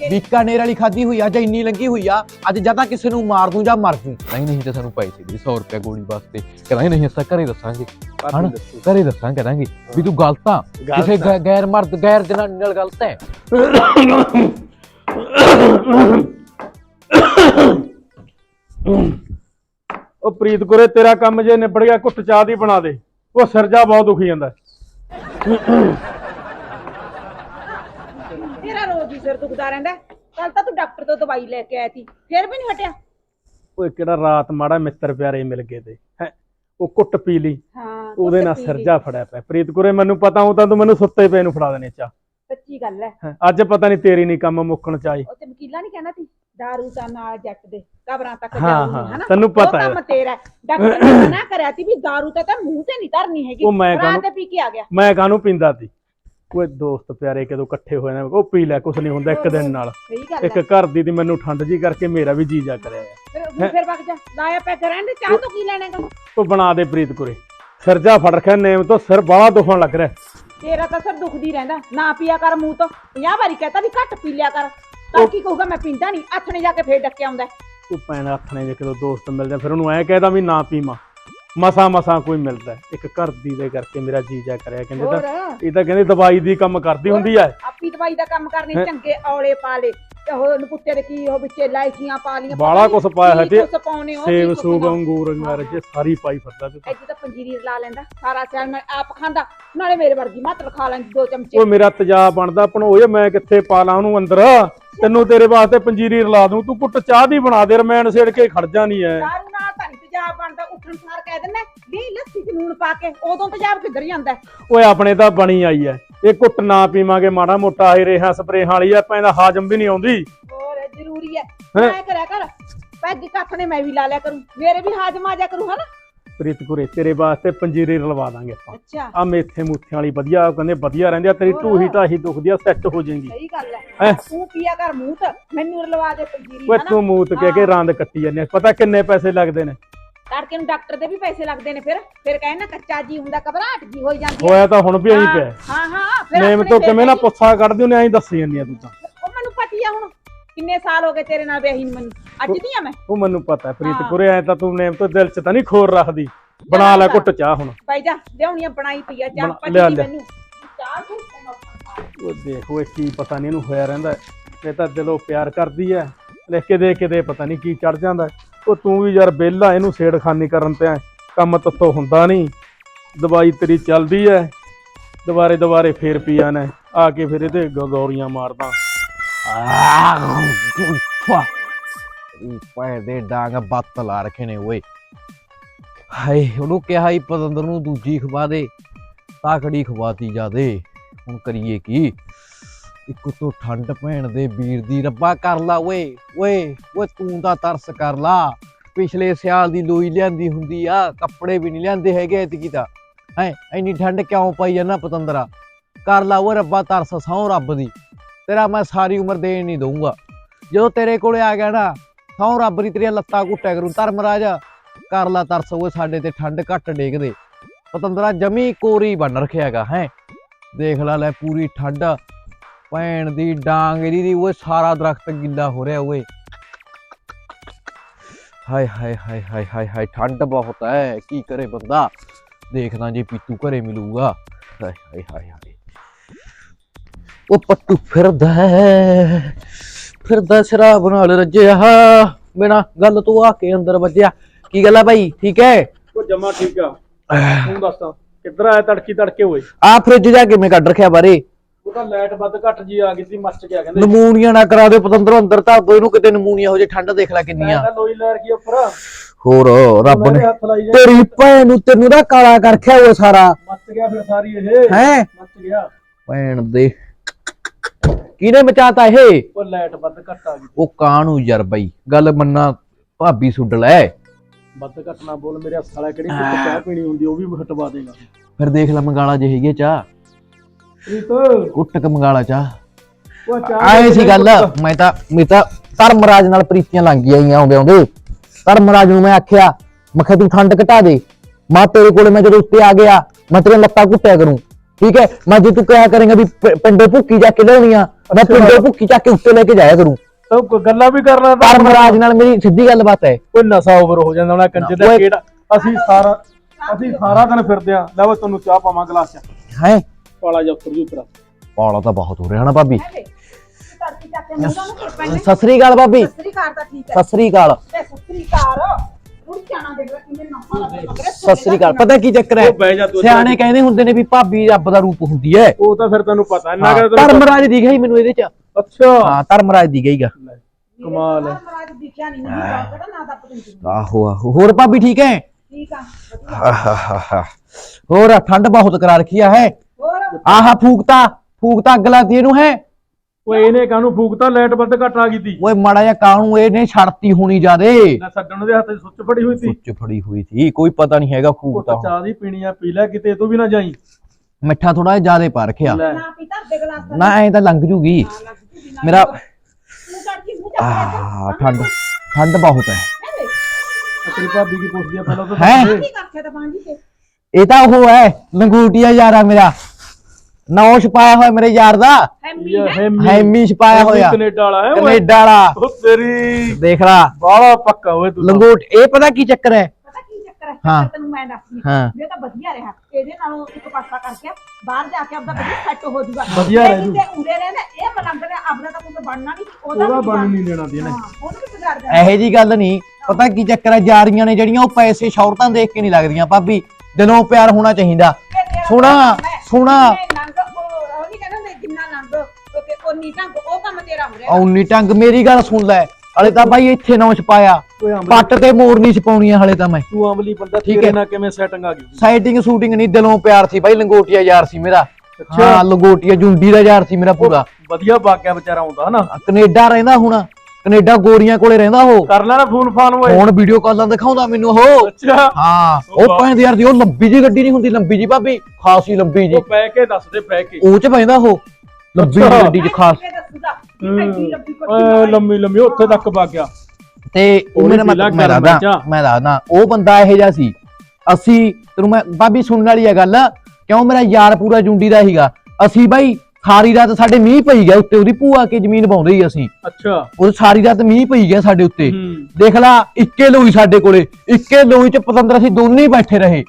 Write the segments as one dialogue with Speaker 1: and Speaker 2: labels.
Speaker 1: ਬੀਕਾਨੇਰ ਵਾਲੀ ਖਾਦੀ ਹੋਈ ਆ ਜਾਂ ਇੰਨੀ ਲੰਗੀ ਹੋਈ ਆ ਅੱਜ ਜਾਂ ਤਾਂ ਕਿਸੇ ਨੂੰ ਮਾਰ ਦੂੰ ਜਾਂ ਮਰ ਦੂੰ। ਨਹੀਂ ਨਹੀਂ ਤੇ ਸਾਨੂੰ ਪੈਸੇ ਦੇ 100 ਰੁਪਏ ਗੋਲੀ ਵਾਸਤੇ ਕਹਿੰਦਾ ਨਹੀਂ ਅਸੀਂ ਘਰੇ ਦੱਸਾਂਗੇ। ਹਣ ਘਰੇ ਦੱਸਾਂ ਕਰਾਂਗੇ। ਵੀ ਤੂੰ ਗਲਤ ਆ ਕਿਸੇ ਗੈਰ ਮਰਦ ਗੈਰ ਜਨਾਨੀ ਨਾਲ ਗਲਤ ਹੈ।
Speaker 2: ਉਹ ਪ੍ਰੀਤ ਗੁਰੇ ਤੇਰਾ ਕੰਮ ਜੇ ਨਿਬੜ ਗਿਆ ਘੁੱਟ ਚਾਹ ਦੀ ਬਣਾ ਦੇ। ਉਹ ਸਰਜਾ ਬਹੁਤ ਦੁਖੀ ਜਾਂਦਾ
Speaker 3: ਤੇਰਾ ਰੋਜ਼ ਹੀ ਸਿਰ ਦੁਖਦਾ ਰਹਿੰਦਾ ਕੱਲ ਤਾਂ ਤੂੰ ਡਾਕਟਰ ਤੋਂ ਦਵਾਈ ਲੈ ਕੇ ਆਇਆ ਸੀ ਫਿਰ ਵੀ ਨਹੀਂ ਹਟਿਆ।
Speaker 2: ਓਏ ਕਿਹੜਾ ਰਾਤ ਮਾੜਾ ਮਿੱਤਰ ਪਿਆਰੇ ਮਿਲ ਗਏ ਤੇ ਹੈ? ਉਹ ਘੁੱਟ ਪੀ ਲਈ।
Speaker 3: ਹਾਂ
Speaker 2: ਉਹਦੇ ਨਾਲ ਸਰਜਾ ਫੜਿਆ ਪਿਆ। ਪ੍ਰੀਤ ਗੁਰੇ ਮੈਨੂੰ ਪਤਾ ਉਹ ਤਾਂ ਤੂੰ ਮੈਨੂੰ ਸੁੱਤੇ ਪਏ ਨੂੰ ਫੜਾ ਦੇਣੇ ਚਾ
Speaker 3: ਸੱਚੀ ਗੱਲ ਹੈ।
Speaker 2: ਅੱਜ ਪਤਾ ਨਹੀਂ ਤੇਰੀ ਨਹੀਂ ਕੰਮ ਮੁੱਕਣ ਚਾਹੀ
Speaker 3: ਉਹ ਤੇ ਵਕੀਲਾ ਨਹੀਂ ਕਹਿੰਦਾ ਸੀ ਦਾਰੂ ਤਾਂ ਨਾਲ ਜੱਟ ਦੇ ਕਬਰਾਂ ਤੱਕ
Speaker 2: ਹਾਂ,
Speaker 3: ਜਾਊਗੀ
Speaker 2: ਹਾਂ,
Speaker 3: ਹਨਾ?
Speaker 2: ਤੈਨੂੰ ਪਤਾ
Speaker 3: ਉਹ
Speaker 2: ਹੈ।
Speaker 3: ਕੰਮ ਤੇਰਾ ਹੈ। ਡਾਕਟਰ ਨੇ ਮਨਾ ਕਰਿਆ ਸੀ ਵੀ ਦਾਰੂ ਤੇ ਤਾਂ ਮੂੰਹ ਤੇ ਨਹੀਂ ਧਰਨੀ ਹੈਗੀ।
Speaker 2: ਉਹ ਮੈਂ
Speaker 3: ਰਾਤ
Speaker 2: ਕਾਹਨੂੰ-
Speaker 3: ਤੇ ਪੀ ਕੇ ਆ ਗਿਆ।
Speaker 2: ਮੈਂ ਕਾਹਨੂੰ ਪੀਂਦਾ ਸੀ? ਓਏ ਦੋਸਤ ਪਿਆਰੇ ਕਦੋਂ ਇਕੱਠੇ ਹੋਏ ਨੇ? ਉਹ ਪੀ ਲੈ ਕੁਛ ਨਹੀਂ ਹੁੰਦਾ ਇੱਕ ਦਿਨ ਨਾਲ।
Speaker 3: ਸਹੀ ਗੱਲ
Speaker 2: ਇੱਕ
Speaker 3: ਹੈ
Speaker 2: ਘਰ ਦੀ ਦੀ ਮੈਨੂੰ ਠੰਡ ਜੀ ਕਰਕੇ ਮੇਰਾ ਵੀ ਜੀ ਜਾ ਕਰਿਆ
Speaker 3: ਫਿਰ ਫਿਰ ਵਗ ਜਾ। ਲਾਇਆ ਪੈ ਕਰਾਂ ਦੇ ਚਾਹ ਤੋਂ ਕੀ ਲੈਣਾਗਾ
Speaker 2: ਉਹ ਬਣਾ ਦੇ ਪ੍ਰੀਤ ਗੁਰੇ ਸਰਜਾ ਫੜ ਰੱਖਿਆ ਨੇਮ ਤੋਂ ਸਿਰ ਬਾਹਲਾ ਦੁਖਣ ਲੱਗ ਰਿਹਾ।
Speaker 3: ਤੇਰਾ ਤਾਂ ਸਿਰ ਦੁਖਦੀ ਰਹਿੰਦਾ। ਨਾ ਪੀਆ ਕਰ ਮੂੰਹ ਤੋਂ। 50 ਵਾਰੀ ਕਹਤਾ ਵੀ ਘੱਟ ਪੀ ਲਿਆ ਕਰ। ਤਾਂ ਕੀ ਕਹੂਗਾ ਮੈਂ ਪੀਂਦਾ ਨਹੀਂ। ਹੱਥ ਜਾ ਕੇ ਫੇਰ ਡੱਕਿਆ ਆਉਂਦਾ
Speaker 2: ਉਹ ਭੈਣ ਆਥਣੇ ਜੇ ਕਿਦੋਂ ਦੋਸਤ ਮਿਲਦੇ ਆ, ਫਿਰ ਉਹਨੂੰ ਐ ਕਹਿਦਾ ਵੀ ਨਾ ਪੀਵਾਂ। ਮਸਾ ਮਸਾ ਕੋਈ ਮਿਲਦਾ ਹੈ। ਇੱਕ ਘਰ ਦੀ ਦੇ ਕਰਕੇ ਮੇਰਾ ਜੀ ਜਾ ਕਰਿਆ। ਕਹਿੰਦੇ
Speaker 3: ਹੋਰ?
Speaker 2: ਤਾਂ ਇਹ ਤਾਂ ਕਹਿੰਦੇ ਦਵਾਈ ਦੀ ਕੰਮ ਕਰਦੀ ਹੁੰਦੀ ਐ
Speaker 3: ਆਪੀ ਦਵਾਈ ਦਾ ਕੰਮ ਕਰਨੀ
Speaker 2: ਹੈਂ?
Speaker 3: ਚੰਗੇ ਔਲੇ ਪਾ ਲੇ। ਤੇ ਉਹ ਨਪੁੱਤੇ ਦੇ ਕੀ ਉਹ ਵਿੱਚੇ ਲਾਈਚੀਆਂ ਪਾ ਲੀਆਂ
Speaker 2: ਬਾਹਲਾ ਕੁਛ ਪਾਇਆ ਹੈ ਤੇ ਸੇਬ ਸੂਬ। ਅੰਗੂਰ ਅੰਗਾਰ ਜੇ ਸਾਰੀ ਪਾਈ ਫਿਰਦਾ ਤੇ
Speaker 3: ਇੱਥੇ ਤਾਂ ਪੰਜੀਰੀ ਲਾ ਲੈਂਦਾ ਸਾਰਾ ਸਿਆਲ ਮੈਂ ਆਪ ਖਾਂਦਾ ਨਾਲੇ ਮੇਰੇ ਵਰਗੀ ਮਾਤਰ ਖਾ ਲੈਂਦੀ ਦੋ ਚਮਚੇ।
Speaker 2: ਉਹ ਮੇਰਾ ਤੇਜ਼ਾਬ ਬਣਦਾ ਭਣੋਏ ਮੈਂ ਕਿੱਥੇ ਪਾ ਲਾਂ ਉਹਨੂੰ ਅੰਦਰ? ਤੈਨੂੰ ਤੇਰੇ ਵਾਸਤੇ ਪੰਜੀਰੀ ਰਲਾ ਦੂੰ ਤੂੰ ਕੁੱਟ ਚਾਹ ਦੀ ਬਣਾ ਦੇ ਰਮੈਣ ਛੇੜ ਕੇ ਖੜ ਜਾਣੀ ਐ।
Speaker 3: ਦਾਰੂ ਨਾਲ ਤਾਂ ਨਹੀਂ ਤੇਜ਼ਾਬ ਬਣਦਾ ਉੱਠਣ ਸਾਰ ਕਹਿ ਦਿੰਦਾ ਵੀ ਲੱਸੀ ਚ ਨੂਣ ਪਾ ਕੇ ਉਦੋਂ ਤੇਜ਼ਾਬ ਕਿੱਧਰ ਜਾਂਦਾ ਹੈ?
Speaker 2: ਓਏ ਆਪਣੇ ਤਾਂ ਬਣੀ ਆਈ ਐ। ਇਹ ਕੁੱਟ ਨਾ ਪੀਵਾਂਗੇ ਮਾੜਾ ਮੋਟਾ ਹੀ ਰੇਹਾਂ ਸਪਰੇਹਾਂ ਵਾਲੀ ਐ ਪੈਂਦਾ ਹਾਜਮ ਵੀ ਨਹੀਂ ਆਉਂਦੀ।
Speaker 3: ਹੋਰ ਜ਼ਰੂਰੀ ਹੈ
Speaker 2: ਹੈਂ?
Speaker 3: ਮੈਂ ਕਰਿਆ ਕਰ ਪੈਗ ਕੱਖ ਨੇ ਮੈਂ ਵੀ ਲਾ ਲਿਆ ਕਰੂੰ। ਮੇਰੇ ਵੀ ਹਾਜ਼ਮ ਆ ਜਾ ਕਰੂ ਹਨਾ?
Speaker 2: ਪ੍ਰੀਤ ਗੁਰੇ ਤੇਰੇ ਵਾਸਤੇ ਪੰਜੀਰੀ ਰਲਵਾ ਦਾਂਗੇ ਆਪਾਂ।
Speaker 3: ਅੱਛਾ।
Speaker 2: ਆ ਮੇਥੇ ਮੂਥੇ ਵਾਲੀ ਵਧੀਆ ਉਹ ਕਹਿੰਦੇ ਵਧੀਆ ਰਹਿੰਦੇ ਆ ਤੇਰੀ
Speaker 3: ਹੋਰ।
Speaker 2: ਢੂਹੀ ਢਾਹੀ ਦੁਖਦੀ ਆ ਸੈੱਟ ਹੋ ਜਾਏਗੀ।
Speaker 3: ਸਹੀ ਗੱਲ ਹੈ
Speaker 2: ਹੈਂ?
Speaker 3: ਤੂੰ ਪੀਆ ਕਰ ਮੂੰਹ ਤੇ ਮੈਨੂੰ ਰਲਵਾ ਦੇ ਪੰਜੀਰੀ
Speaker 2: ਓਏ
Speaker 3: ਹਨਾ?
Speaker 2: ਤੂੰ ਮੂਤ ਕਹਿ ਕੇ ਰੰਦ ਕੱਟੀ ਜਾਂਦੇ। ਪਤਾ ਕਿੰਨੇ ਪੈਸੇ ਲੱਗਦੇ ਨੇ?
Speaker 3: ਤੜਕੇ ਨੂੰ ਡਾਕਟਰ ਦੇ ਵੀ ਪੈਸੇ ਲੱਗਦੇ ਨੇ ਫਿਰ ਫਿਰ ਕਹਿਣਾ ਕੱਚਾ ਜੀ ਹੁੰਦਾ ਘਬਰਾਹਟ ਜੀ ਹੋਈ ਜਾਂਦੀ ਹੈ
Speaker 2: ਹੋਇਆ ਤਾਂ ਹੁਣ ਵੀ ਐਂ
Speaker 3: ਹਾਂ,
Speaker 2: ਪਿਆ
Speaker 3: ਹਾਂ ਹਾਂ ਫਿਰ
Speaker 2: ਨੇਮ
Speaker 3: ਆਪਣੇ
Speaker 2: ਤੋਂ
Speaker 3: ਫਿਰ
Speaker 2: ਕਿਵੇਂ ਨਾ ਪੁੱਛਾ ਕੱਢਦੀ ਉਹਨੇ ਐਂ ਦੱਸੀ ਜਾਂਦੀ ਆ ਤੂੰ ਤਾਂ
Speaker 3: ਉਹ ਮੈਨੂੰ ਪਤੀ ਆ ਹੁਣ ਕਿੰਨੇ ਸਾਲ ਹੋ ਗਏ ਤੇਰੇ ਨਾਲ ਵਿਆਹੀ ਨੂੰ ਮੈਨੂੰ ਅੱਜ ਦੀ ਆ ਮੈਂ
Speaker 2: ਉਹ ਮੈਨੂੰ ਪਤਾ ਹੈ, ਪ੍ਰੀਤ
Speaker 3: ਹਾਂ।
Speaker 2: ਕੁਰੇ ਐ ਤਾਂ ਤੂੰ ਨੇਮ ਤੋਂ ਦਿਲ 'ਚ ਤਾਂ ਨਹੀਂ ਖੋਰ ਰੱਖਦੀ ਬਣਾ ਲੈ ਘੁੱਟ ਚਾਹ ਹੁਣ
Speaker 3: ਬਾਈ ਜਾ ਲਿਆਉਣੀਆਂ ਬਣਾਈ ਪਈ ਆ ਚਾਹ
Speaker 2: ਬਣਾ-
Speaker 3: ਪਤੀ
Speaker 2: ਲਿਆ,
Speaker 3: ਦੀ
Speaker 2: ਲਿਆ।
Speaker 3: ਮੈਨੂੰ ਚਾਹ ਤੂੰ।
Speaker 2: ਉਹ ਦੇਖ ਓਏ ਕੀ ਪਤਾ ਨਹੀਂ ਇਹਨੂੰ ਹੋਇਆ ਰਹਿੰਦਾ ਹੈ। ਇਹ ਤਾਂ ਦਿਲੋਂ ਪਿਆਰ ਕਰਦੀ ਐ ਲਿਖ ਕੇ ਦੇ ਕੇ ਦੇ ਪਤਾ ਨਹੀਂ ਕੀ ਚੜ ਜਾਂਦਾ ਹੈ। ਉਹ ਤੂੰ ਵੀ ਯਾਰ ਬੇਲਾ ਇਹਨੂੰ ਛੇੜਖਾਨੀ ਕਰਨ ਤੇ ਐਂ। ਕੰਮ ਤੱਥੋਂ ਹੁੰਦਾ ਨਹੀਂ। ਦਵਾਈ ਤੇਰੀ ਚੱਲਦੀ ਐ। ਦੁਬਾਰੇ ਦੁਬਾਰੇ ਫੇਰ ਪੀਆ ਨੇ ਆ ਕੇ ਫਿਰ ਇਹਦੇ ਗਦੌਰੀਆਂ ਮਾਰਦਾ।
Speaker 1: ਪੈਰ ਦੇ ਡਾਂਗ ਬੱਤ ਲਾ ਰੱਖੇ ਨੇ, ਓਏ। ਹਾਏ, ਉਹਨੂੰ ਕਿਹਾ ਹੀ ਪਤੰਦਰ ਨੂੰ ਦੂਜੀ ਖਵਾ ਦੇ ਤਾਕੜੀ ਖਵਾਤੀ ਜਾਦੇ। ਹੁਣ ਕਰੀਏ ਕੀ? ਇੱਕ ਤੋਂ ਠੰਡ ਭੈਣ ਦੇ ਵੀਰ ਦੀ ਰੱਬਾ ਕਰ ਲਾ, ਓਏ ਓਏ ਓਏ ਤੂੰ ਦਾ ਤਰਸ ਕਰ ਲਾ। ਪਿਛਲੇ ਸਿਆਲ ਦੀ ਲੋਈ ਲਿਆਂਦੀ ਹੁੰਦੀ ਆ, ਕੱਪੜੇ ਵੀ ਨਹੀਂ ਲਿਆਂਦੇ ਹੈਗੇ ਐਤਕੀ ਤਾਂ। ਹੈ, ਇੰਨੀ ਠੰਡ ਕਿਉਂ ਪਾਈ ਜਾਂਦਾ ਪਤੰਦਰਾ? ਕਰ ਲਾ ਓਏ ਰੱਬਾ ਤਰਸ, ਸਹੁੰ ਰੱਬ ਦੀ। ਤੇਰਾ ਮੈਂ ਸਾਰੀ ਉਮਰ ਦੇਣ ਨਹੀਂ ਦਊਂਗਾ। ਜਦੋਂ ਤੇਰੇ ਕੋਲੇ ਆ ਗਿਆ ਨਾ, ਸਹੁੰ ਰੱਬ ਦੀ ਤੇਰੀਆਂ ਲੱਤਾਂ ਘੁੱਟਿਆ ਕਰੂ। ਧਰਮਰਾਜ ਕਰ ਲਾ ਤਰਸ ਓਏ, ਸਾਡੇ ਤੇ ਠੰਡ ਘੱਟ ਡੇਗਦੇ। ਪਤੰਦਰਾ ਜਮੀ ਕੋਰੀ ਬਣ ਰੱਖਿਆਗਾ ਹੈ। ਦੇਖ ਲਾ ਲੈ ਪੂਰੀ ਠੰਡ। ਭੈਣ ਦੀ ਡਾਂਗ ਇਹਦੀ ਦੀ ਓਏ ਸਾਰਾ ਦਰਖਤ ਗਿੱਲਾ ਹੋ ਰਿਹਾ ਓਏ। ਹਾਏ ਹਾਏ ਹਾਏ ਹਾਏ ਹਾਏ ਹਾਏ ਠੰਡ ਬਹੁਤ ਹੈ ਕੀ ਕਰੇ ਬੰਦਾ? ਦੇਖਦਾ ਜੇ ਪੀਤੂ ਘਰੇ ਮਿਲੂਗਾ। ਹਾਏ ਹਾਏ ਹਾਏ ਹਾਏ। ਉਹ ਪੱਟੂ ਫਿਰਦਾ ਹੈ ਫਿਰਦਾ ਸ਼ਰਾਬ ਨਾਲ ਰੱਜਿਆ। ਬਿਨਾ ਗੱਲ ਤੋਂ ਆ ਕੇ ਅੰਦਰ ਵੱਜਿਆ। ਕੀ ਗੱਲ ਆ ਭਾਈ ਠੀਕ ਹੈ
Speaker 2: ਉਹ ਜਮਾ ਠੀਕ ਆ। ਤੂੰ ਦੱਸ ਕਿੱਧਰ ਆਇਆ ਤੜਕੀ ਤੜਕੇ ਹੋਏ
Speaker 1: ਆ ਫ੍ਰਿਜ ਜਾ ਕਿਵੇਂ ਕੱਢ ਰੱਖਿਆ ਬਾਰੇ।
Speaker 2: ਉਹ ਤਾਂ ਲਾਈਟ ਵੱਧ ਘੱਟ ਜੀ ਆ ਗਈ ਸੀ ਮੱਚ ਗਿਆ ਕਹਿੰਦੇ?
Speaker 1: ਨਮੂਨੀਆ ਨਾ ਕਰਾ ਦੇ ਪਤੰਦਰ ਅੰਦਰ ਤਾਂ ਇਹਨੂੰ ਕਿਤੇ ਨਮੂਨੀਆ ਹੋ ਜੇ ਠੰਡ ਦੇਖ ਲੈ ਕਿੰਨੀ ਆ
Speaker 2: ਮੈਂ ਲੋਈ ਲੈ ਰਖੀ ਉੱਪਰ।
Speaker 1: ਹੋਰ ਰੱਬ ਨੇ ਤੇਰੀ ਭੈਣ ਨੂੰ ਤੈਨੂੰ ਤਾਂ ਕਾਲਾ ਕਰ ਰੱਖਿਆ ਉਹ ਸਾਰਾ।
Speaker 2: ਮੱਚ ਗਿਆ ਫਿਰ ਸਾਰੀ ਇਹ।
Speaker 1: ਹੈ?
Speaker 2: ਮੱਚ ਗਿਆ।
Speaker 1: ਭੈਣ ਦੇ। ਕਿਹਨੇ ਮਚਾਤਾ ਇਹ?
Speaker 2: ਉਹ ਲਾਈਟ ਵੱਧ ਘੱਟ ਆ ਗਈ।
Speaker 1: ਉਹ ਕਾਹਨੂੰ ਯਾਰ ਬਈ? ਗੱਲ ਮੰਨਾ ਭਾਬੀ ਸੁੱਡ ਲੈ।
Speaker 2: ਵੱਧ ਘੱਟ ਨਾ ਬੋਲ ਮੇਰੇ ਸਾਲਾ ਕਿਹੜੀ ਚਾਹ ਪੀਣੀ ਹੁੰਦੀ ਉਹ ਵੀ ਹਟਵਾ ਦੇਗਾ।
Speaker 1: ਫਿਰ ਦੇਖ ਲੈ ਮੰਗਾਲਾ ਜੇ ਹੈਗੀ ਚਾਹ।
Speaker 2: ਪ੍ਰੀਤ
Speaker 1: ਕੇ ਮੰਗਾਲਾ ਚਾਹ।
Speaker 2: ਉਹ ਚਾਹ
Speaker 1: ਆਏ ਸੀ ਗੱਲ ਮੈਂ ਤਾਂ ਮੈਂ ਤਾਂ ਧਰਮਰਾਜ ਨਾਲ ਪ੍ਰੀਤੀਆਂ ਲੰਘ ਗਈਆਂ ਆਉਂਦੇ ਆਉਂਦੇ। ਧਰਮਰਾਜ ਨੂੰ ਮੈਂ ਆਖਿਆ ਮੈਂ ਕਿਹਾ ਤੂੰ ਠੰਡ ਘਟਾ ਦੇ। ਮਾ ਤੇਰੇ ਕੋਲੇ ਮੈਂ ਜਦੋਂ ਉੱਤੇ ਆ ਗਿਆ ਮੈਂ ਤੇਰੀਆਂ ਲੱਤਾਂ ਘੁੱਟਿਆ ਕਰੂੰ। ਠੀਕ ਹੈ? ਮੈਂ ਜੇ ਤੂੰ ਕਿਹਾ ਕਰੇਗਾ ਵੀ ਪ- ਪਿੰਡੋਂ ਭੁੱਕੀ ਜਾ ਕੇ ਲਿਆਉਣੀ ਆ ਮੈਂ। ਪਿੰਡੋਂ ਭੁੱਕੀ ਚੱਕ ਕੇ ਉੱਤੇ ਲੈ ਕੇ ਜਾਇਆ ਕਰੂੰ।
Speaker 2: ਤੂੰ ਕੋਈ ਗੱਲਾਂ ਵੀ ਕਰਨਾ ਤਾਂ
Speaker 1: ਧਰਮਰਾਜ ਨਾਲ ਮੇਰੀ ਸਿੱਧੀ ਗੱਲਬਾਤ ਹੈ।
Speaker 2: ਕੋਈ ਨਸ਼ਾ ਓਵਰ ਹੋ ਜਾਂਦਾ ਉਹਨਾਂ ਕੰਜੇ ਦਾ
Speaker 1: ਓਏ।
Speaker 2: ਕਿਹੜਾ ਅਸੀਂ ਸਾਰਾ ਅਸੀਂ ਸਾਰਾ ਦਿਨ ਫਿਰਦੇ ਆ ਲੈ ਵੇ ਤੁਹਾਨੂੰ ਚਾਹ ਪਾਵਾਂ ਗਲਾਸ ਚ।
Speaker 1: ਹੈ?
Speaker 2: ਪਾਲਾ ਜਾ ਉੱਤਰ ਜੂ ਤੇਰਾ
Speaker 1: ਪਾਲਾ ਤਾਂ ਬਹੁਤ ਹੋ ਰਿਹਾ ਨਾ ਭਾਬੀ
Speaker 3: ਹੈ
Speaker 1: ਸਤਿ ਸ੍ਰੀ ਅਕਾਲ ਭਾਬੀ।
Speaker 3: ਸਸਰੀ ਕਾਰ ਤਾਂ ਠੀਕ ਹੈ।
Speaker 1: ਸਤਿ ਸ੍ਰੀ ਅਕਾਲ।
Speaker 3: ਕਾਰ
Speaker 1: ਸਤਿ ਸ੍ਰੀ ਅਕਾਲ। ਪਤਾ ਕੀ ਚੱਕਰ ਹੈ? ਸਿਆਣੇ ਕਹਿੰਦੇ ਹੁੰਦੇ ਨੇ ਵੀ ਭਾਬੀ ਰੱਬ ਦਾ ਰੂਪ ਹੁੰਦੀ ਹੈ।
Speaker 2: ਉਹ ਤਾਂ ਫਿਰ ਤੈਨੂੰ ਪਤਾ ਇੰਨਾ
Speaker 1: ਹਾਂ,
Speaker 2: ਕਿ ਤੈਨੂੰ
Speaker 1: ਧਰਮਰਾਜ ਦੀ ਗਈ ਮੈਨੂੰ ਇਹਦੇ ਚ।
Speaker 2: ਅੱਛਾ।
Speaker 1: ਹਾਂ ਧਰਮਰਾਜ ਦੀ ਗਈਗਾ।
Speaker 2: ਲੈ, ਕਮਾਲ ਹੈ।
Speaker 3: ਦਿਖਿਆ ਨਹੀਂ ਨਾ
Speaker 1: ਆਹੋ ਆਹੋ। ਹੋਰ ਭਾਬੀ ਠੀਕ ਹੈ?
Speaker 3: ਠੀਕ ਆ
Speaker 1: ਹੋਰ ਠੰਡ ਬਹੁਤ ਕਰਾ ਰੱਖੀ ਆ ਹੈ?
Speaker 3: ਹੋਰ
Speaker 1: ਆਹਾ ਫੂਕਤਾ ਫੂਕਤਾ ਅੱਗ ਲਾਤੀ ਇਹਨੂੰ ਹੈ।
Speaker 2: ਓਏ ਇਹਨੇ ਕਾਹਨੂੰ ਫੂਕਤਾ? ਲਾਈਟ ਵੱਧ ਘਟ ਆ ਗਈ ਤੀ।
Speaker 1: ਓਏ ਮਾੜਾ ਜਿਹਾ ਕਾਹਨੂੰ? ਇਹਨੇ ਛੜਤੀ ਹੋਣੀ ਜਾਦੇ
Speaker 2: ਨਾ ਛੱਡਣ ਦੇ ਹੱਥ 'ਚ ਸੁੱਚ ਫੜੀ ਹੋਈ ਸੀ
Speaker 1: ਸੁੱਚ ਫੜੀ ਹੋਈ ਸੀ ਕੋਈ ਪਤਾ ਨਹੀਂ ਹੈਗਾ ਫੂਕਤਾ
Speaker 2: ਚਾਹ ਦੀ ਪੀਣੀ ਆ ਪੀ ਲੈ ਕਿਤੇ ਤੂੰ ਵੀ ਨਾ ਜਾਈ।
Speaker 1: ਮਿੱਠਾ ਥੋੜਾ ਜਿਹਾ ਜ਼ਿਆਦੇ ਪਾ ਰੱਖਿਆ।
Speaker 2: ਲੈ।
Speaker 3: ਨਾ ਪੀਤਾ ਅੱਧੇ ਗਲਾਸ ਦਾ
Speaker 1: ਨਾ ਐ ਤਾਂ ਲੰਘ ਜੂਗੀ। ਮੇਰਾ
Speaker 3: ਮੂੰਹ ਚੱਕ
Speaker 1: ਠੰਡ ਠੰਡ ਬਹੁਤ ਹੈ।
Speaker 3: ਹੈ ਵੇ?
Speaker 2: ਤੇਰੀ ਭਾਬੀ ਕੀ ਪੁੱਛਦੀ ਆ? ਪਹਿਲਾਂ ਤਾਂ
Speaker 1: ਹੈਂ?
Speaker 2: ਦੱਸ ਦੇ।
Speaker 3: ਕੀ ਕਰਖਿਆ ਤਾਂ ਬਾਂਝੀ ਤੇ?
Speaker 1: ਇਹ ਤਾਂ ਉਹ ਹੈ ਲੰਗੂਟੀਆ ਯਾਰਾ ਮੇਰਾ। ਨੌ ਛਪਾਇਆ ਹੋਇਆ ਮੇਰੇ ਯਾਰ ਦਾ।
Speaker 3: ਹੈਮੀ
Speaker 2: ਇਹ
Speaker 3: ਹੈ?
Speaker 2: ਹੈਮੀ।
Speaker 1: ਹੈਮੀ ਛਪਾਇਆ ਹੋਇਆ।
Speaker 2: ਕੈਨੇਡਾ ਵਾਲਾ ਹੈ ਓਏ।
Speaker 1: ਕੈਨੇਡਾ ਵਾਲਾ।
Speaker 2: ਉਹ ਤੇਰੀ
Speaker 1: ਦੇਖ ਲਾ।
Speaker 2: ਬਾਲਾ ਪੱਕਾ ਓਏ ਤੂੰ ਤਾਂ।
Speaker 1: ਲੰਗੋਟ ਇਹ ਪਤਾ ਕੀ ਚੱਕਰ ਹੈ?
Speaker 3: ਪਤਾ ਕੀ ਚੱਕਰ ਹੈ?
Speaker 1: ਹਾਂ।
Speaker 3: ਤੈਨੂੰ ਮੈਂ ਦੱਸਦੀ
Speaker 1: ਹਾਂ।
Speaker 3: ਇਹ ਤਾਂ ਵਧੀਆ ਰਿਹਾ। ਇਹਦੇ ਨਾਲੋਂ ਇੱਕ ਪਾਸਾ ਕਰਕੇ ਬਾਹਰ ਜਾ ਕੇ ਆਪਦਾ ਵਧੀਆ ਸੈੱਟ ਹੋ ਜਾਊਗਾ।
Speaker 2: ਵਧੀਆ ਰਹਿ
Speaker 3: ਜੇ। ਉਰੇ ਰਹਿੰਦਾ ਇਹ ਮਲੰਗ ਨੇ ਆਪਣਾ ਤਾਂ ਕੁਝ ਬਣਨਾ ਨਹੀਂ। ਉਹਦਾ
Speaker 2: ਉਹਦਾ
Speaker 3: ਵੀ
Speaker 2: ਬਣ
Speaker 3: ਬਣਨਾ।
Speaker 2: ਨਹੀਂ ਦੇਣਾ ਦੀ ਇਹਨੇ
Speaker 3: ਹਾਂ ਉਹਨੂੰ ਵੀ ਵਿਗਾੜ ਦੇਣਾ।
Speaker 1: ਇਹੋ ਜੀ ਗੱਲ ਨਹੀਂ। ਪਤਾ ਕੀ ਚੱਕਰ ਹੈ? ਯਾਰੀਆਂ ਨੇ ਜਿਹੜੀਆਂ ਉਹ ਪੈਸੇ ਸ਼ੌਹਰਤਾਂ ਦੇਖ ਕੇ ਨਹੀਂ ਲੱਗਦੀਆਂ। ਭਾਬੀ ਦਿਲੋਂ ਪਿਆਰ ਹੋਣਾ ਚਾਹੀਦਾ। ਸੋਹਣਾ। ਸੋਹਣਾ।
Speaker 3: ਉਹ ਕਿ ਉਹ ਨੀ ਢੰਗ ਉਹ ਕੰਮ ਤੇਰਾ ਹੋ ਰਿਹਾ
Speaker 1: ਔਨੀ ਟੰਗ ਮੇਰੀ ਗੱਲ ਸੁਣ ਲੈ। ਹਲੇ ਤਾਂ ਬਾਈ ਇੱਥੇ ਨੌ ਛਪਾਇਆ
Speaker 2: ਓਏ
Speaker 1: ਪੱਟ ਤੇ ਮੋਰਨੀ ਛਪਾਉਣੀ ਆ ਹਲੇ ਤਾਂ ਮੈਂ।
Speaker 2: ਤੂੰ ਅਮਲੀ ਬੰਦਾ
Speaker 1: ਠੀਕ
Speaker 2: ਤੇਰੇ
Speaker 1: ਹੈ।
Speaker 2: ਨਾਲ ਕਿਵੇਂ ਸੈਟਿੰਗ ਆ ਗਈ?
Speaker 1: ਸਾਈਟਿੰਗ ਸ਼ੂਟਿੰਗ ਨਹੀਂ ਦਿਲੋਂ ਪਿਆਰ ਸੀ ਬਾਈ ਲੰਗੋਟੀਆ ਯਾਰ ਸੀ ਮੇਰਾ। ਹਾਂ ਲੰਗੋਟੀਆ ਜੁੰਡੀ ਦਾ ਯਾਰ ਸੀ ਮੇਰਾ ਪੂਰਾ।
Speaker 2: ਵਧੀਆ ਬਾਕਿਆ ਵਿਚਾਰਾ ਹੁੰਦਾ ਹਨਾ?
Speaker 1: ਕੈਨੇਡਾ ਰਹਿੰਦਾ ਹੁਣ। ਕੈਨੇਡਾ ਗੋਰੀਆਂ ਕੋਲੇ ਰਹਿੰਦਾ ਉਹ।
Speaker 2: ਕਰ ਲੈਣਾ ਫੋਨ ਫਾਨ ਓਏ।
Speaker 1: ਹੁਣ ਵੀਡੀਓ ਕਾਲਾਂ ਦਿਖਾਉਂਦਾ ਮੈਨੂੰ ਉਹ।
Speaker 2: ਅੱਛਾ।
Speaker 1: ਹਾਂ
Speaker 2: ਉਹ।
Speaker 1: ਪੈਂਦੇ ਯਾਰ ਦੀ ਉਹ ਲੰਬੀ ਜੀ ਗੱਡੀ ਨਹੀਂ ਹੁੰਦੀ ਲੰਬੀ ਜੀ ਭਾਬੀ ਖਾਸੀ ਲੰਬੀ ਜੀ
Speaker 2: ਉਹ ਪੈ ਕੇ ਦੱਸ ਦੇ ਪੈ ਕੇ।
Speaker 1: ਉਹ ਚ ਪੈਂਦਾ ਉਹ। ਲੰਬੀ
Speaker 2: ਅੱਛਾ।
Speaker 1: ਗੱਡੀ ਚ ਖਾਸ।
Speaker 2: ਓਏ। ਲੰਮੀ ਲੰਮੀ ਉੱਥੇ ਤੱਕ ਬਾਕਿਆ
Speaker 1: ਤੇ ਉਹ
Speaker 2: ਉਹਦੀ
Speaker 1: ਮੇਰਾ ਮਤਲਬ ਮੈਂ
Speaker 2: ਗਰਮ
Speaker 1: ਦੱਸਦਾ
Speaker 2: ਚਾਹ।
Speaker 1: ਮੈਂ ਦੱਸਦਾ ਉਹ ਬੰਦਾ ਇਹੋ ਜਿਹਾ ਸੀ। ਅਸੀਂ ਤੈਨੂੰ ਮੈਂ ਭਾਬੀ ਸੁਣਨ ਵਾਲੀ ਆ ਗੱਲ। ਕਿਉਂ ਮੇਰਾ ਯਾਰ ਪੂਰਾ ਜੁੰਡੀ ਦਾ ਸੀਗਾ? ਅਸੀਂ ਬਾਈ ਸਾਰੀ ਰਾਤ ਸਾਡੇ ਮੀਂਹ ਪਈ ਗਿਆ ਉੱਤੇ ਉਹਦੀ ਭੂਆ ਕੇ ਜ਼ਮੀਨ ਪਾਉਂਦੇ ਹੀ ਅਸੀਂ।
Speaker 2: ਅੱਛਾ।
Speaker 1: ਉਹ ਸਾਰੀ ਰਾਤ ਮੀਂਹ ਪਈ ਗਿਆ ਸਾਡੇ ਉੱਤੇ।
Speaker 2: ਹੂੰ।
Speaker 1: ਦੇਖ ਲਾ ਇੱਕੇ ਲੋਈ ਸਾਡੇ ਕੋਲੇ ਇੱਕੇ ਲੋਈ ਚ ਪਤੰਦਰ ਅਸੀਂ ਦੋਨੇ ਹੀ ਬੈਠੇ ਰਹੇ।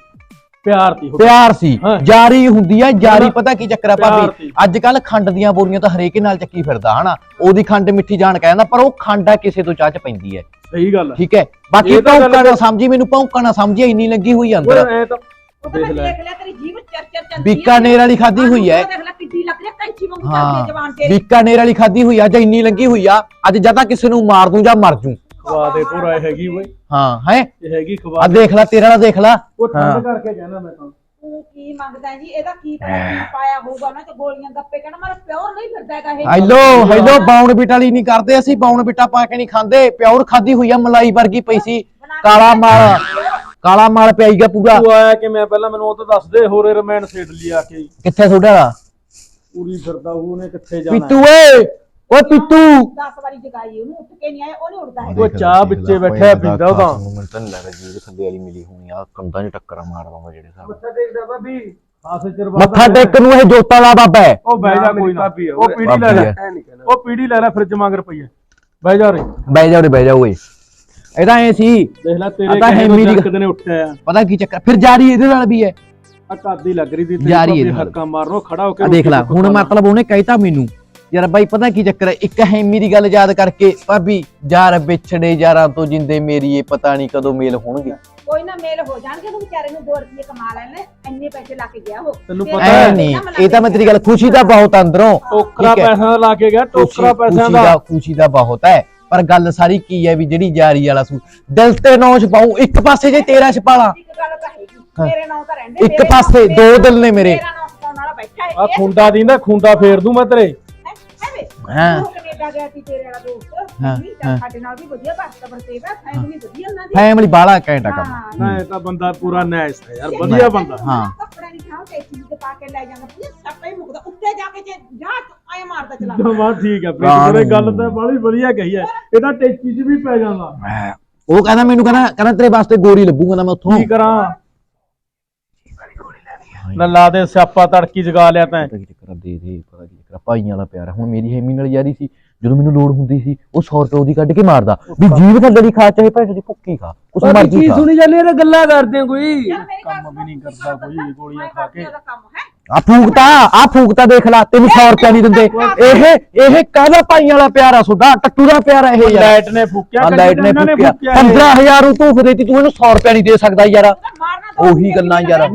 Speaker 2: ਪਿਆਰ ਤੀ
Speaker 1: ਪਿਆਰ ਸੀ।
Speaker 2: ਹਾਂ।
Speaker 1: ਜਾਰੀ ਹੁੰਦੀ ਆ ਜਾਰੀ ਪਤਾ ਕੀ ਚੱਕਰ ਆ
Speaker 2: ਪਿਆਰ
Speaker 1: ਭਾਬੀ?
Speaker 2: ਸੀ।
Speaker 1: ਅੱਜ ਕੱਲ ਖੰਡ ਦੀਆਂ ਬੋਰੀਆਂ ਤਾਂ ਹਰੇਕ ਨਾਲ ਚੱਕੀ ਫਿਰਦਾ ਹਨਾ? ਉਹਦੀ ਖੰਡ ਮਿੱਠੀ ਜਾਣ ਕਹਿੰਦਾ ਪਰ ਉਹ ਖੰਡ ਆ ਕਿਸੇ ਤੋਂ ਚਾਹ ਚ ਪੈਂਦੀ ਹੈ
Speaker 2: ਸਹੀ ਗੱਲ ਹੈ
Speaker 1: ਠੀਕ ਹੈ ਬਾਕੀ
Speaker 2: ਇਹ ਤਾਂ ਗੱਲ
Speaker 1: ਭੌਂਕਾ ਨਾ ਸਮਝੀ ਮੈਨੂੰ ਭੌਂਕਾ ਨਾ ਸਮਝੀ ਇੰਨੀ ਲੱਗੀ ਹੋਈ ਆ ਅੰਦਰ।
Speaker 2: ਓਏ ਐ ਤਾਂ
Speaker 3: ਉਹ ਤਾਂ ਮੈਂ
Speaker 2: ਦੇਖ ਲੈ।
Speaker 3: ਦੇਖ ਲਿਆ ਤੇਰੀ ਜੀਭ ਚਰ ਚਰ ਚਲਦੀ ਹੈ।
Speaker 1: ਬੀਕਾਨੇਰ ਵਾਲੀ ਖਾਧੀ ਹੋਈ ਹੈ
Speaker 3: ਆਹ ਦੇਖ ਲੈ ਕਿੱਡੀ ਲੱਗ ਰਹੀ ਹੈ ਕੈਂਚੀ ਵਾਂਗੂ ਚੱਲਦੀ ਹੈ
Speaker 1: ਹਾਂ
Speaker 3: ਜਵਾਨ ਤੇਰੀ।
Speaker 1: ਬੀਕਾਨੇਰ ਵਾਲੀ ਖਾਧੀ ਹੋਈ ਆ ਜਾਂ ਇੰਨੀ ਲੱਗੀ ਹੋਈ ਆ ਅੱਜ ਜਾਂ ਤਾਂ ਕਿਸੇ ਨੂੰ ਮਾਰ ਦੂੰ ਜਾਂ ਮਰ ਜੂੰ।
Speaker 2: ਖਵਾ ਦੇ ਪੂਰਾ ਇਹ ਹੈਗੀ ਓਏ
Speaker 1: ਹਾਂ ਹੈ?
Speaker 2: ਇਹ ਹੈਗੀ ਖਵਾ
Speaker 1: ਆ ਦੇਖ ਲੈ ਤੇਰਾ ਦੇਖ ਲੈ।
Speaker 2: ਉਹ
Speaker 1: ਹਾਂ।
Speaker 2: ਠੰਡ ਕਰਕੇ ਕਹਿਣਾ ਮੈਂ ਤਾਂ।
Speaker 3: ਤੂੰ ਕੀ ਮੰਗਦਾ ਜੀ? ਇਹਦਾ ਕੀ ਪਤਾ ਕੀ ਪਾਇਆ ਹੋਊਗਾ? ਨਾ ਤੇ ਗੋਲੀਆਂ ਗੱਪੇ ਕਹਿਣਾ ਮਾਰਾ ਪਿਓਰ ਨਹੀਂ ਫਿਰਦਾ ਹੈਗਾ ਇਹ
Speaker 1: ਹੈਲੋ ਹੈਲੋ ਬਾਉਣ ਬਿਟਾ ਵਾਲੀ ਨਹੀਂ ਕਰਦੇ ਅਸੀਂ ਬਾਉਣ ਬਿਟਾ ਪਾ ਕੇ ਨਹੀਂ ਖਾਂਦੇ। ਪਿਓਰ ਖਾਧੀ ਹੋਈ ਆ ਮਲਾਈ ਵਰਗੀ ਪਈ ਸੀ। ਕਾਲਾ ਮਾਲ ਕਾਲਾ ਮਾਲ ਪਿਆਈਗਾ ਪੂਰਾ।
Speaker 2: ਤੂੰ ਆਇਆ ਕਿ ਮੈਂ ਪਹਿਲਾਂ ਮੈਨੂੰ ਉਹ ਤਾਂ ਦੱਸ ਦੇ ਹੋਰੇ ਰਮੈਨ ਸੇਡ ਲਈ ਆ ਕੇ।
Speaker 1: ਕਿੱਥੇ ਤੁਹਾਡਾ?
Speaker 2: ਪੂਰੀ ਫਿਰਦਾ ਉਹਨੇ ਕਿੱਥੇ ਜਾਣਾ?
Speaker 1: ਪਿੱਤੂ ਓਏ ਓਏ ਪਿੱਤੂ
Speaker 3: 10 ਵਾਰੀ ਜਗਾਈ ਉਹਨੂੰ ਉੱਠ ਕੇ ਨਹੀਂ ਆਇਆ ਉਹ ਨਹੀਂ ਉੱਠਦਾ ਹੈਗਾ।
Speaker 2: ਉਹ ਚਾਹ ਵਿੱਚੇ ਬੈਠਿਆ ਪੀਂਦਾ ਉਹਦਾ
Speaker 1: ਮੈਨੂੰ ਤਾਂ ਨਹੀਂ ਲੱਗਦਾ ਜੀ ਥੱਲੇ ਵਾਲੀ ਮਿਲੀ ਹੋਣੀ ਆ ਕੰਧਾਂ 'ਚ ਟੱਕਰਾਂ ਮਾਰਦਾ ਮੈਂ ਜਿਹੜੇ ਹਿਸਾਬ ਨਾਲ।
Speaker 2: ਮੱਥਾ ਟੇਕਦਾ ਭਾਬੀ ਆਸੇ ਚਿਰ
Speaker 1: ਮੱਥਾ ਟੇਕਣ ਨੂੰ ਇਹ ਜੋਤਾਂ ਵਾਲਾ ਬਾਬਾ ਹੈ।
Speaker 2: ਉਹ ਬਹਿ ਜਾ ਕੋਈ ਨਾ। ਉਹ ਪੀੜੀ ਲੈ ਲੈ। ਉਹ ਪੀੜੀ ਲੈ ਲੈ ਫ੍ਰਿਜ ਮੰਗ ਰੁਪਈਆ ਬਹਿ ਜਾ ਰੇ
Speaker 1: ਬਹਿ ਜਾ ਉਰੇ ਬਹਿ ਜਾ ਓਏ ਇਹਦਾ ਐ ਸੀ।
Speaker 2: ਦੇਖ ਲੈ
Speaker 1: ਆ
Speaker 2: ਤੇਰੇ
Speaker 1: ਤਾਂ
Speaker 2: ਕਹੇ ਤੋਂ
Speaker 1: ਹੈਮੀ ਦੀ-
Speaker 2: ਜੱਕ ਨੇ ਉੱਠਿਆ ਆ।
Speaker 1: ਪਤਾ ਕੀ ਚੱਕਰ? ਫਿਰ ਜਾਰੀ ਇਹਦੇ ਨਾਲ ਵੀ ਹੈ।
Speaker 2: ਆ ਕਾਦੀ ਲੱਗ ਰਹੀ ਸੀ
Speaker 1: ਨਾਲ।
Speaker 2: ਹੱਕਾਂ ਮਾਰਨੋਂ ਖੜਾ ਹੋ ਕੇ
Speaker 1: ਆ ਦੇਖ ਲੈ ਹੁਣ। ਮਤਲਬ ਉਹਨੇ ਕਹਿਤਾ ਮੈਨੂੰ। ਯਾਰ ਬਾਈ ਪਤਾ ਕੀ ਚੱਕਰ ਹੈ? ਇੱਕ ਹੈਮੀ ਦੀ ਗੱਲ ਯਾਦ ਕਰਕੇ ਭਾਬੀ ਯਾਰ ਵਿਛੜੇ ਯਾਰਾਂ ਤੋਂ ਜਿੰਦੇ ਮੇਰੀ ਇਹ ਪਤਾ ਨਹੀਂ ਕਦੋਂ ਮੇਲ ਹੋਣਗੇ।
Speaker 3: ਕੋਈ ਨਾ ਮੇਲ ਹੋ ਜਾਣਗੇ ਉਹਨੂੰ ਵਿਚਾਰੇ ਨੂੰ 2 ਰੁਪਏ ਕਮਾ ਲੈਣੇ ਇੰਨੇ ਪੈਸੇ ਲਾ ਕੇ ਗਿਆ ਉਹ।
Speaker 2: ਤੈਨੂੰ ਪਤਾ
Speaker 1: ਐ
Speaker 2: ਹੈ
Speaker 1: ਨਹੀਂ ਇਹ ਤਾਂ ਮੈਂ ਤੇਰੀ ਗੱਲ ਖੁਸ਼ੀ ਦਾ ਬਹੁਤ ਅੰਦਰੋਂ।
Speaker 2: ਟੋਕਰਾ। ਪੈਸਿਆਂ ਦਾ ਲਾ ਕੇ ਗਿਆ ਟੋਕਰਾ ਪੈਸਿਆਂ
Speaker 1: ਖੁਸ਼ੀ
Speaker 2: ਦਾ।
Speaker 1: ਖੁਸ਼ੀ ਦਾ ਬਹੁਤ ਹੈ। ਪਰ ਗੱਲ ਸਾਰੀ ਕੀ ਹੈ ਵੀ ਜਿਹੜੀ ਜਾਰੀ ਵਾਲਾ ਸੂ ਦਿਲ ਤੇ ਨੌ ਛਪਾਉ ਇੱਕ ਪਾਸੇ ਜੇ ਤੇਰਾ ਛਪਾਲਾ।
Speaker 3: ਇੱਕ ਗੱਲ ਤਾਂ ਹੈਗੀ
Speaker 1: ਹਾਂ।
Speaker 3: ਮੇਰੇ ਨਾਂ ਤਾਂ ਰਹਿੰਦੇ
Speaker 1: ਇੱਕ ਪਾਸੇ ਦੋ ਦਿਲ ਨੇ ਮੇਰੇ।
Speaker 3: ਮੇਰਾ ਨਾਂ ਛਪਾਉਣ ਵਾਲਾ ਬੈਠਾ ਹੈ
Speaker 2: ਆ ਖੁੰਡਾ ਦੀਂਦਾ ਖੁੰਡਾ ਫੇਰ ਦੂੰ ਮੈਂ ਤੇਰੇ।
Speaker 3: ਹੈ। ਹੈ ਵੇ
Speaker 1: ਹਾਂ।
Speaker 3: ਉਹ ਕੈਨੇਡਾ ਗਿਆ ਸੀ ਤੇਰੇ ਵਾਲਾ ਦੋਸਤ।
Speaker 1: ਹਾਂ,
Speaker 3: ਵੀ
Speaker 1: ਹਾਂ।
Speaker 3: ਸਾਡੇ ਨਾਲ ਵੀ ਵਧੀਆ ਬਾਤ ਬਰਤੇਵਾ ਫੈਮਿਲੀ ਵਧੀਆ ਉਹਨਾਂ ਦੀ।
Speaker 1: ਫੈਮਿਲੀ ਬਾਲਾ ਘੈਂਟਾ ਕੰਮ।
Speaker 3: ਹਾਂ।
Speaker 2: ਨਾ ਇਹ ਤਾਂ ਬੰਦਾ ਪੂਰਾ ਨੈਸ ਹੈ ਯਾਰ ਵਧੀਆ ਬੰਦਾ।
Speaker 1: ਹਾਂ।
Speaker 3: ਕੱਪੜਾ ਨਹੀਂ ਖਾਓ ਤੇ ਚੀਜ਼ ਤੇ ਪਾ ਕੇ ਲੈ ਜਾਂਦਾ ਪੂਰਾ ਸੱਪਾ ਹੀ ਮੁਕਦਾ ਉੱਤੇ ਜਾ ਕੇ ਜੇ ਜਾ ਆਏ ਮਾਰਦਾ ਚਲਾ।
Speaker 2: ਜਮਾ ਠੀਕ ਹੈ ਪ੍ਰੀਤ ਤੇਰੇ ਗੱਲ ਤਾਂ ਬਾਲੀ ਵਧੀਆ ਕਹੀ ਹੈ। ਇਹਦਾ ਟੇਚੀ ਚ ਵੀ ਪੈ ਜਾਂਦਾ।
Speaker 1: ਉਹ ਕਹਿੰਦਾ ਮੈਨੂੰ ਕਹਿੰਦਾ ਕਹਿੰਦਾ ਤੇਰੇ ਵਾਸਤੇ ਗੋਰੀ ਲੱਭੂਗਾ ਨਾ ਮੈਂ ਉੱਥੋਂ।
Speaker 2: ਕੀ ਕਰਾਂ? ਨਾ ਲਾ ਦੇ ਸਿਆਪਾ ਤੜਕੀ ਜਗਾ ਲਿਆ ਤੈਂ।
Speaker 1: ਪਤਾ ਕੀ ਚੱਕਰ ਆ, ਦੇ ਦੇ ਪਤਾ ਕੀ ਚੱਕਰ ਆ, ਭਾਈਆਂ ਵਾਲਾ ਪਿਆਰ ਆ। ਹੁਣ ਮੇਰੀ ਹੈਮੀ ਨਾਲ ਯਾਰੀ ਸੀ ਜਦੋਂ ਮੈਨੂੰ ਲੋੜ ਹੁੰਦੀ ਸੀ ਉਹ 100 ਰੁਪਏ ਉਹਦੀ ਕੱਢ ਕੇ ਮਾਰਦਾ। ਵੀ ਜੀਵ ਥੱਲੇ ਦੀ ਖਾ ਚਾਹੇ ਭੈਣ ਦੀ ਭੁੱਕੀ ਖਾ ਕੁਛ
Speaker 4: ਬਾਕੀ
Speaker 1: ਮਰਜ਼ੀ
Speaker 4: ਕੀ
Speaker 1: ਖਾ।
Speaker 4: ਸੁਣੀ ਜਾਂਦੇ ਇਹ ਗੱਲਾਂ ਕਰਦੇ ਆ ਕੋਈ।
Speaker 3: ਮੇਰੀ
Speaker 2: ਕੰਮ ਵੀ ਨਹੀਂ ਕਰਦਾ ਕੋਈ ਗੋਲੀਆਂ ਖਾ ਕੇ।
Speaker 3: ਦਾ
Speaker 1: ਆ ਫੂਕਤਾ ਆ ਫੂਕਤਾ ਦੇਖ ਲਾ ਤੈਨੂੰ 100 ਰੁਪਏ ਨਹੀਂ ਦਿੰਦੇ। ਇਹ ਇਹ ਕਾਹਦਾ ਭਾਈਆਂ ਵਾਲਾ ਪਿਆਰ ਆ ਤੁਹਾਡਾ? ਟੱਟੂ ਦਾ ਪਿਆਰ ਆ ਇਹ ਯਾਰ।
Speaker 2: ਲਾਈਟ ਨੇ ਫੂਕਿਆ
Speaker 1: ਲਾਈਟ
Speaker 2: ਤਾਂ
Speaker 1: ਨੇ
Speaker 2: ਇਹਨਾਂ
Speaker 1: ਫੂਕਿਆ।
Speaker 2: ਇਹ।
Speaker 1: 15000 ਨੂੰ ਤੂੰ ਦੇਤੀ ਤੂੰ ਇਹਨੂੰ 100 ਰੁਪਏ ਨਹੀਂ ਦੇ ਸਕਦਾ ਯਾਰ।
Speaker 3: ਤਾਂ
Speaker 1: ਉਹੀ ਗੱਲਾਂ ਯਾਰ।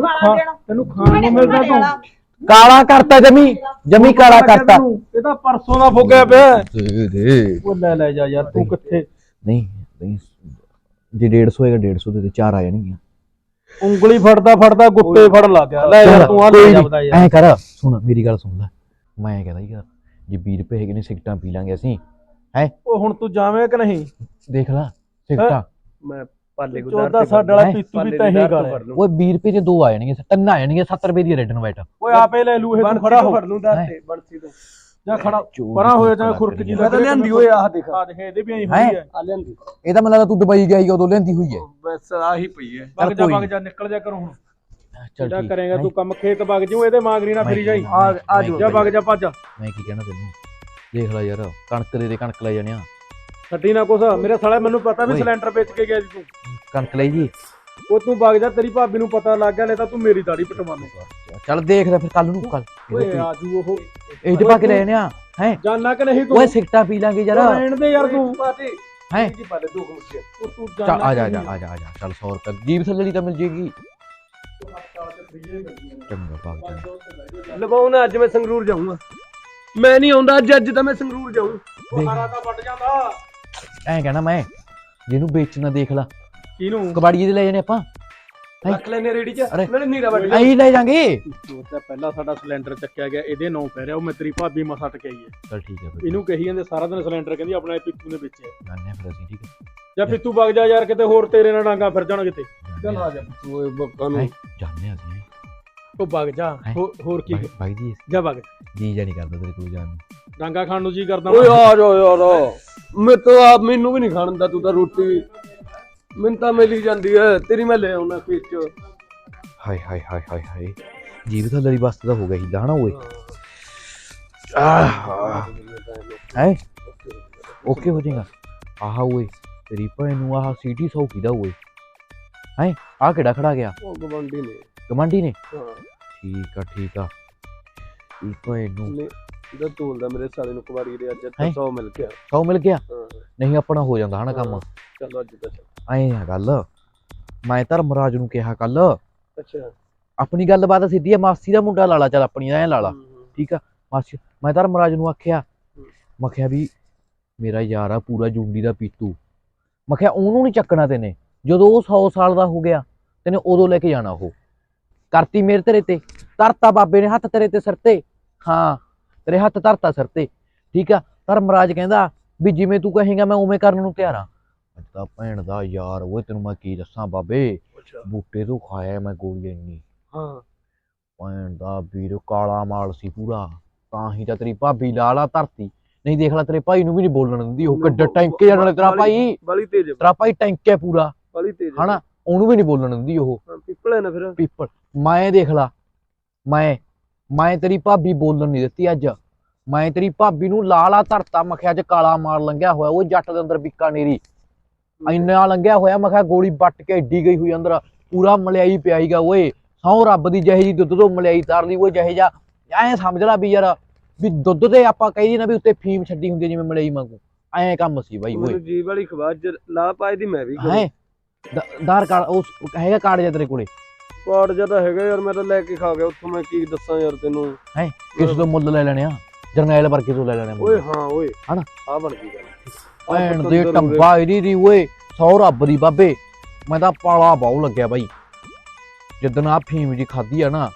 Speaker 2: ਤੈਨੂੰ ਖਾਣ ਨੂੰ ਮਿਲਦਾ ਤੂੰ।
Speaker 1: ਕਾਲਾ ਕਰਤਾ ਜਮੀ ਜਮੀ ਕਾਲਾ ਕਰਤਾ
Speaker 2: ਇਹ ਤਾਂ ਪਰਸੋਂ ਦਾ ਫੁੱਗਿਆ ਪਿਆ।
Speaker 1: ਦੇ ਦੇ
Speaker 2: ਉਹ ਲੈ ਲੈ ਜਾ ਯਾਰ ਤੂੰ ਕਿੱਥੇ?
Speaker 1: ਨਹੀਂ ਨਹੀਂ ਜੇ 150 ਹੋਏਗਾ 150 ਦੇ ਤੇ ਚਾਰ ਆ ਜਾਣਗੀਆਂ।
Speaker 2: ਉਂਗਲੀ ਫੜਦਾ ਫੜਦਾ ਗੁੱਟੇ ਫੜ ਲੱਗ ਗਿਆ। ਲੈ ਯਾਰ ਤੂੰ ਆ ਲੈ ਜਾਵਦਾ ਯਾਰ।
Speaker 1: ਐ ਕਰ ਸੁਣ ਮੇਰੀ ਗੱਲ ਸੁਣ ਲੈ। ਮੈਂ ਕਹਿੰਦਾ ਯਾਰ ਜੇ 20 ਰੁਪਏ ਹੈਗੇ ਨੇ ਸਿਗਟਾਂ ਪੀ ਲਾਂਗੇ ਅਸੀਂ। ਹੈ?
Speaker 2: ਉਹ ਹੁਣ ਤੂੰ ਜਾਵੇਂ ਕਿ ਨਹੀਂ?
Speaker 1: ਦੇਖ ਲੈ ਸਿਗਟਾਂ।
Speaker 4: ਮੈਂ ਪਾਲੇ
Speaker 2: ਚੌਦਾ ਸਾਡੇ ਵਾਲਾ
Speaker 1: ਹੈਂ?
Speaker 2: ਪੀਤੂ ਵੀ ਤਾਂ ਹੀ। ਕਰ
Speaker 1: ਓਏ 20 ਰੁਪਏ ਦੇ ਦੋ ਆ ਜਾਣਗੇ ਤਿੰਨ ਆ ਜਾਣਗੇ 70 ਰੁਪਏ ਦੀ ਰੈਡ ਨੂੰ ਬੈਠ
Speaker 2: ਓਏ ਆਪੇ ਲੈ ਲੂ ਇਹ ਤੂੰ ਖੜਾ ਹੋ।
Speaker 4: ਨੂੰ ਦੱਸ ਦੇ ਬਣਸੀ ਤੋਂ।
Speaker 2: ਜਾ ਖੜਾ
Speaker 1: ਚੋਰ
Speaker 2: ਪਰਾਂ ਹੋਇਆ
Speaker 1: ਦੀ
Speaker 2: ਜਾਂ
Speaker 1: ਕਲਾ
Speaker 2: ਖੁਰਕ
Speaker 1: ਕਰੀ
Speaker 2: ਜੀ
Speaker 1: ਜਾਂਦਾ।
Speaker 4: ਮੈਂ ਤਾਂ ਲਿਆਂਦੀ ਓਏ ਆਹ ਦੇਖ
Speaker 2: ਆ ਦੇਖ ਇਹਦੇ ਵੀ ਆਈ
Speaker 1: ਹੈਂ?
Speaker 2: ਹੋਈ ਹੈ
Speaker 4: ਆ ਲੈਂਦੀ
Speaker 1: ਇਹਦਾ ਮੈਨੂੰ ਲੱਗਦਾ ਤੂੰ ਦੁਬਈ ਗਿਆ ਸੀ ਉਦੋਂ ਲੈਂਦੀ ਹੋਈ ਹੈ।
Speaker 4: ਬਸ ਆਹੀ ਪਈ ਹੈ।
Speaker 2: ਵਗ ਜਾ
Speaker 1: ਕੋਈ
Speaker 2: ਵਗ
Speaker 1: ਨੀ।
Speaker 2: ਜਾ ਨਿਕਲ ਜਾ ਕਰੋ ਹੁਣ।
Speaker 1: ਚੱਲ
Speaker 2: ਜਿਹੜਾ
Speaker 1: ਠੀਕ।
Speaker 2: ਕਰੇਗਾ? ਤੂੰ ਕੰਮ ਖੇਤ ਵਗ ਜਿਉ ਇਹਦੇ ਮਾਂਗਰੀ ਨਾ ਫਿਰੀ ਜਾਈ।
Speaker 1: ਆ
Speaker 4: ਆ ਜਾਓ
Speaker 2: ਜਾ ਵਗ ਜਾ ਭੱਜ
Speaker 1: ਮੈਂ ਕੀ ਕਹਿਣਾ ਤੈਨੂੰ? ਦੇਖ ਲੈ ਯਾਰ ਕਣਕ ਦੇ ਦੇ ਕਣਕ ਲੈ ਜਾਣਿਆ।
Speaker 2: ਛੱਡੀ ਨਾ ਕੁਛ ਮੇਰੇ ਸਾਲੇ ਮੈਨੂੰ ਪਤਾ ਵੀ। ਸਿਲੰਡਰ ਵੇਚ ਕੇ ਗਿਆ ਸੀ ਤੂੰ।
Speaker 1: ਕਣਕ ਲੈ ਜੀ।
Speaker 2: ਉਹ ਤੂੰ ਵਗ ਜਾ ਤੇਰੀ ਭਾਬੀ ਨੂੰ ਪਤਾ ਲੱਗ ਗਿਆ ਲੈ ਤਾਂ ਤੂੰ ਮੇਰੀ ਦਾੜੀ ਪਟਵਾਵੇਂ
Speaker 1: ਚੱਲ ਦੇਖਦਾ ਫਿਰ ਕੱਲ ਨੂੰ ਕੱਲ
Speaker 2: ਓਏ ਆਜੂ ਉਹ
Speaker 1: ਇਹ ਤੇ ਪਾ ਕੇ ਲੈ ਹੈ?
Speaker 2: ਜਾਨਾ ਕਿ ਨਹੀਂ ਤੂੰ?
Speaker 1: ਓਏ ਸਿਗਟਾਂ ਪੀ ਲਾਂਗੇ ਯਾਰ
Speaker 2: ਰਹਿਣ ਦੇ ਯਾਰ ਤੂੰ।
Speaker 4: ਪਾਤੇ
Speaker 1: ਹੈ?
Speaker 4: ਜੀ ਪਾਲੇ ਦੋ ਮੁੱਕੇ
Speaker 2: ਉਹ ਤੂੰ
Speaker 1: ਚੱਲ
Speaker 2: ਜਾਨਾ
Speaker 1: ਆ ਜਾ ਆ ਜਾ
Speaker 2: ਨਹੀਂ?
Speaker 1: ਆ ਜਾ ਆ ਜਾ। ਚੱਲ 100 ਰੁਪਏ। ਜੀਬ ਥੱਲੇ ਦੀ ਤਾਂ ਮਿਲ ਜੇਗੀ। ਚੰਗਾ ਭਾਗ ਜਾ।
Speaker 4: ਲਵਾਉਣਾ ਅੱਜ ਮੈਂ ਸੰਗਰੂਰ ਜਾਊਂਗਾ। ਮੈਂ ਨਹੀਂ ਆਉਂਦਾ ਅੱਜ ਅੱਜ ਤਾਂ ਮੈਂ ਸੰਗਰੂਰ ਜਾਊਂ।
Speaker 2: ਉਹ ਹਰਾ ਤਾਂ ਵੱਟ ਜਾਂਦਾ।
Speaker 1: ਐਂ ਕਹਿਣਾ ਮੈਂ ਜਿਹਨੂੰ ਵੇਚਣਾ ਦੇਖ ਲਾ।
Speaker 2: ਕਿਹਨੂੰ
Speaker 1: ਕਬਾੜੀ ਦੇ ਲੈ ਜਾਣੇ ਆਪਾਂ?
Speaker 4: ਰੱਖ ਲੈਨੇ ਰੇੜੀ ਚ।
Speaker 1: ਅਰੇ।
Speaker 4: ਨਾਲੇ ਨੀਰਾ ਵੱਢ
Speaker 1: ਹੀ ਲੈ ਜਾਾਂਗੇ।
Speaker 2: ਉਹ ਤਾਂ ਪਹਿਲਾਂ ਸਾਡਾ ਸਿਲੰਡਰ ਚੱਕਿਆ ਗਿਆ ਇਹਦੇ ਨਾਂ ਪੈ ਰਿਹਾ ਉਹ ਮੈਂ ਤੇਰੀ ਭਾਬੀ ਮਸਾ ਟਕਿਆਈ ਹੈ।
Speaker 1: ਚੱਲ ਠੀਕ ਹੈ ਫਿਰ।
Speaker 2: ਇਹਨੂੰ ਕਹੀ ਜਾਂਦੇ ਸਾਰਾ ਦਿਨ ਸਿਲੰਡਰ ਕਹਿੰਦੀ ਆਪਣਾ ਇਹ ਪਿੱਤੂ ਨੇ ਵੇਚਿਆ
Speaker 1: ਜਾਣੇ ਫਿਰ ਅਸੀਂ ਠੀਕ ਹੈ।
Speaker 2: ਜਾਂ ਪਿੱਤੂ ਵਗ ਜਾ ਯਾਰ ਕਿਤੇ ਹੋਰ ਤੇਰੇ ਨਾਲ ਡਾਂਗਾ ਫਿਰ ਜਾਣ ਕਿਤੇ। ਚੱਲ ਆ ਜਾ
Speaker 4: ਓਏ ਬੱਕਾ
Speaker 1: ਹੈਂ?
Speaker 4: ਨੂੰ।
Speaker 1: ਜਾਣੇ ਅਸੀਂ।
Speaker 2: ਉਹ ਵਗ ਜਾ
Speaker 1: ਹੈਂ?
Speaker 2: ਹੋ- ਹੋਰ ਕੀ
Speaker 1: ਭਾਈ ਜੀ
Speaker 2: ਜਾ ਵਗ।
Speaker 1: ਜੀ ਜਾ ਨਹੀਂ ਕਰਦਾ ਤੇਰੇ ਕੋਲ ਜਾਣ ਨੂੰ।
Speaker 2: ਡਾਂਗਾ ਖਾਣ ਨੂੰ ਜੀ ਕਰਦਾ
Speaker 4: ਓਏ ਆ ਜਾ ਯਾਰ। ਮੈਂ ਤਾਂ ਆਪ ਮੈਨੂੰ ਵੀ ਨਹੀਂ ਖਾਣ ਦਿੰਦਾ ਤੂੰ ਤਾਂ ਰੋਟੀ ਮੈਨੂੰ ਤਾਂ ਮਿਲ ਜਾਂਦੀ ਹੈ ਤੇਰੀ ਮੈਂ ਲੈ ਆਉਣਾ ਖੇਤ ਚ।
Speaker 1: ਹਾਏ ਹਾਏ ਹਾਏ ਹਾਏ ਹਾਏ। ਜੀਵ ਥੱਲੇ ਦੀ ਬਸਤ ਦਾ ਹੋ ਗਿਆ ਹਿੱਲਾ ਹਨਾ ਓਏ। ਹੈ? ਓਕੇ ਹੋ ਜਾਏਗਾ। ਆਹ ਓਏ ਤੇਰੀ ਭੈਣ ਨੂੰ ਆਹ ਸੀਟੀ ਸੌ ਕਿਦਾ ਓਏ। ਹੈ? ਆ ਕਿਹੜਾ ਖੜਾ ਗਿਆ?
Speaker 4: ਉਹ ਗਵੰਡੀ ਨੇ।
Speaker 1: ਗਮੰਡੀ ਨੇ?
Speaker 4: ਹਾਂ।
Speaker 1: ਠੀਕ ਆ ਠੀਕ ਆ। ਇਹ ਭੈਣ ਨੂੰ
Speaker 4: ਨੇ ਇਹਦਾ ਤੋਲਦਾ ਮੇਰੇ ਸਾਲੇ ਨੂੰ ਕੁਵਾਰੀ ਦੇ ਅੱਜ
Speaker 1: ਹੈਂ?
Speaker 4: ਤਾਂ 100 ਮਿਲ ਗਿਆ।
Speaker 1: ਸੌ ਮਿਲ ਗਿਆ? ਨਹੀਂ ਆਪਣਾ ਹੋ ਜਾਂਦਾ ਹਨਾ ਕੰਮ।
Speaker 4: ਚਲੋ ਅੱਜ ਤਾਂ।
Speaker 1: ਐਂ ਆ ਗੱਲ। ਮੈਂ ਧਰਮਰਾਜ ਨੂੰ ਕਿਹਾ ਕੱਲ
Speaker 4: ਅੱਛਾ।
Speaker 1: ਆਪਣੀ ਗੱਲਬਾਤ ਸਿੱਧੀ ਆ ਮਾਸੀ ਦਾ ਮੁੰਡਾ ਲਾਲਾ ਚੱਲ ਆਪਣੀ ਐ ਲਾਲਾ। ਠੀਕ ਆ? ਮਾਸੀ ਮੈਂ ਧਰਮਰਾਜ ਨੂੰ ਆਖਿਆ ਮੈਂ ਕਿਹਾ ਵੀ ਮੇਰਾ ਯਾਰ ਆ ਪੂਰਾ ਜੁੰਡੀ ਦਾ ਪੀਤੂ। ਮੈਂ ਕਿਹਾ ਉਹਨੂੰ ਨਹੀਂ ਚੱਕਣਾ ਤੈਨੇ। ਜਦੋਂ ਉਹ 100 ਸਾਲ ਦਾ ਹੋ ਗਿਆ ਤੈਨੇ ਉਦੋਂ ਲੈ ਕੇ ਜਾਣਾ ਉਹ। ਕਰਤੀ ਮੇਰੇ ਤੇਰੇ ਤੇ। ਧਰਤਾ ਬਾਬੇ ਨੇ ਹੱਥ ਤੇਰੇ ਤੇ ਸਿਰ ਤੇ। ਹਾਂ ਤੇਰੇ ਹੱਥ ਧਰਤਾ ਸਿਰ ਤੇ। ਠੀਕ ਆ? ਧਰਮਰਾਜ ਕਹਿੰਦਾ ਵੀ ਜਿਵੇਂ ਤੂੰ ਕਹੇਗਾ ਮੈਂ ਉਵੇਂ ਕਰਨ ਨੂੰ ਤਿਆਰ ਆ। ਅੱਜ ਤਾਂ ਭੈਣ ਦਾ ਯਾਰ ਓਏ ਤੈਨੂੰ ਮੈਂ ਕੀ ਦੱਸਾਂ ਬਾਬੇ?
Speaker 4: ਅੱਛਾ।
Speaker 1: ਬੂਟੇ ਤੋਂ ਖਾਇਆ ਮੈਂ ਗੋਲੀ ਇੰਨੀ।
Speaker 4: ਹਾਂ।
Speaker 1: ਭੈਣ ਦਾ ਵੀਰ ਕਾਲਾ ਮਾਲ ਸੀ ਪੂਰਾ ਤਾਂ ਹੀ ਤਾਂ ਤੇਰੀ ਭਾਬੀ ਲਾਲਾ ਧਰਤੀ। ਨਹੀਂ ਦੇਖ ਲੈ ਤੇਰੇ ਭਾਈ ਨੂੰ ਵੀ ਨਹੀਂ ਬੋਲਣ ਦਿੰਦੀ ਉਹ ਕਿੱਡਾ ਟੈਂਕੇ ਨਾਲ ਤੇਰਾ ਭਾਈ।
Speaker 4: ਬੜੀ ਤੇਜ਼
Speaker 1: ਤੇਰਾ ਭਾਈ ਟੈਂਕ ਹੈ ਪੂਰਾ।
Speaker 4: ਬੜੀ ਤੇਜ਼।
Speaker 1: ਹਨਾ? ਉਹਨੂੰ ਵੀ ਨਹੀਂ ਬੋਲਣ ਦਿੰਦੀ ਉਹ।
Speaker 4: ਪਿੱਪਲ ਹੈ ਨਾ ਫਿਰ।
Speaker 1: ਪੀਪਲ। ਮੈਂ ਦੇਖ ਲਾ ਮੈਂ ਮੈਂ ਤੇਰੀ ਭਾਬੀ ਬੋਲਣ ਨਹੀਂ ਦਿੱਤੀ ਅੱਜ। ਮੈਂ ਤੇਰੀ ਭਾਬੀ ਨੂੰ ਲਾਲਾ ਧਰਤਾ ਮਖਿਆ ਚ ਕਾਲਾ ਮਾਰ ਲੰਘਿਆ ਹੋਇਆ ਉਹ ਜੱਟ ਦੇ ਅੰਦਰ ਬੀਕਾਨੇਰੀ ਇੰਨਾ ਲੰਘਿਆ ਹੋਇਆ ਮੈਂ ਕਿਹਾ ਗੋਲੀ ਵੱਟ ਕੇ ਏਡੀ ਗਈ ਹੋਈ ਅੰਦਰ। ਪੂਰਾ ਮਲਿਆਈ ਪਿਆਈਗਾ ਓਏ। ਸੌ ਰੱਬ ਦੀ ਜਿਹੇ ਜੀ ਦੁੱਧ ਤੋਂ ਮਲਿਆਈ ਤਾਰ ਲਈ ਉਹ ਜਿਹੇ। ਜਾ ਐਂ ਸਮਝ ਲੈ ਵੀ ਯਾਰ ਵੀ ਦੁੱਧ ਤੇ ਆਪਾਂ ਕਹੀ ਨਾ ਵੀ ਉੱਤੇ ਫੀਮ ਛੱਡੀ ਹੁੰਦੀ ਜਿਵੇਂ ਮਲਿਆਈ ਵਾਂਗੂ। ਐਂ ਕੰਮ ਸੀ ਬਾਈ ਓਏ।
Speaker 4: ਜੀਵ ਵਾਲੀ ਖਵਾ ਜ ਲਾ ਪਾਏ ਦੀ ਮੈਂ ਵੀ
Speaker 1: ਹੈ? ਦਾਰ ਕਾਰਡ ਉਸ ਹੈਗਾ ਕਾਰਡ ਜਾਂ ਤੇਰੇ ਕੋਲੇ?
Speaker 4: ਕਾਰਡ ਜ਼ਿਆਦਾ ਹੈਗਾ ਯਾਰ ਮੈਂ ਤਾਂ ਲੈ ਕੇ ਖਾ ਗਿਆ। ਉੱਥੋਂ ਮੈਂ ਕੀ ਦੱਸਾਂ ਯਾਰ ਤੈਨੂੰ?
Speaker 1: ਹੈ? ਕਿਸ ਤੋਂ ਮੁੱਲ ਲੈ ਲੈਣੇ ਆ? ਜਰਨੈਲ ਵਰਗੇ ਤੋਂ ਲੈ ਲੈਣੇ।
Speaker 4: ਓਏ ਹਾਂ ਓਏ।
Speaker 1: ਹਨਾ?
Speaker 4: ਆ ਬਣ ਗਈ ਗੱਲ।
Speaker 1: ਭੈਣ ਦੇ। ਟੰਬਾ ਇਹਦੀ ਦੀ ਓਏ ਸੌ ਰੱਬ ਦੀ ਬਾਬੇ। ਮੈਂ ਤਾਂ ਪਾਲਾ ਬਾਉ ਲੱਗਿਆ ਬਾਈ। ਜਿੱਦਣ ਆ ਫੀਮ ਜੀ ਖਾਦੀ ਆ ਨਾ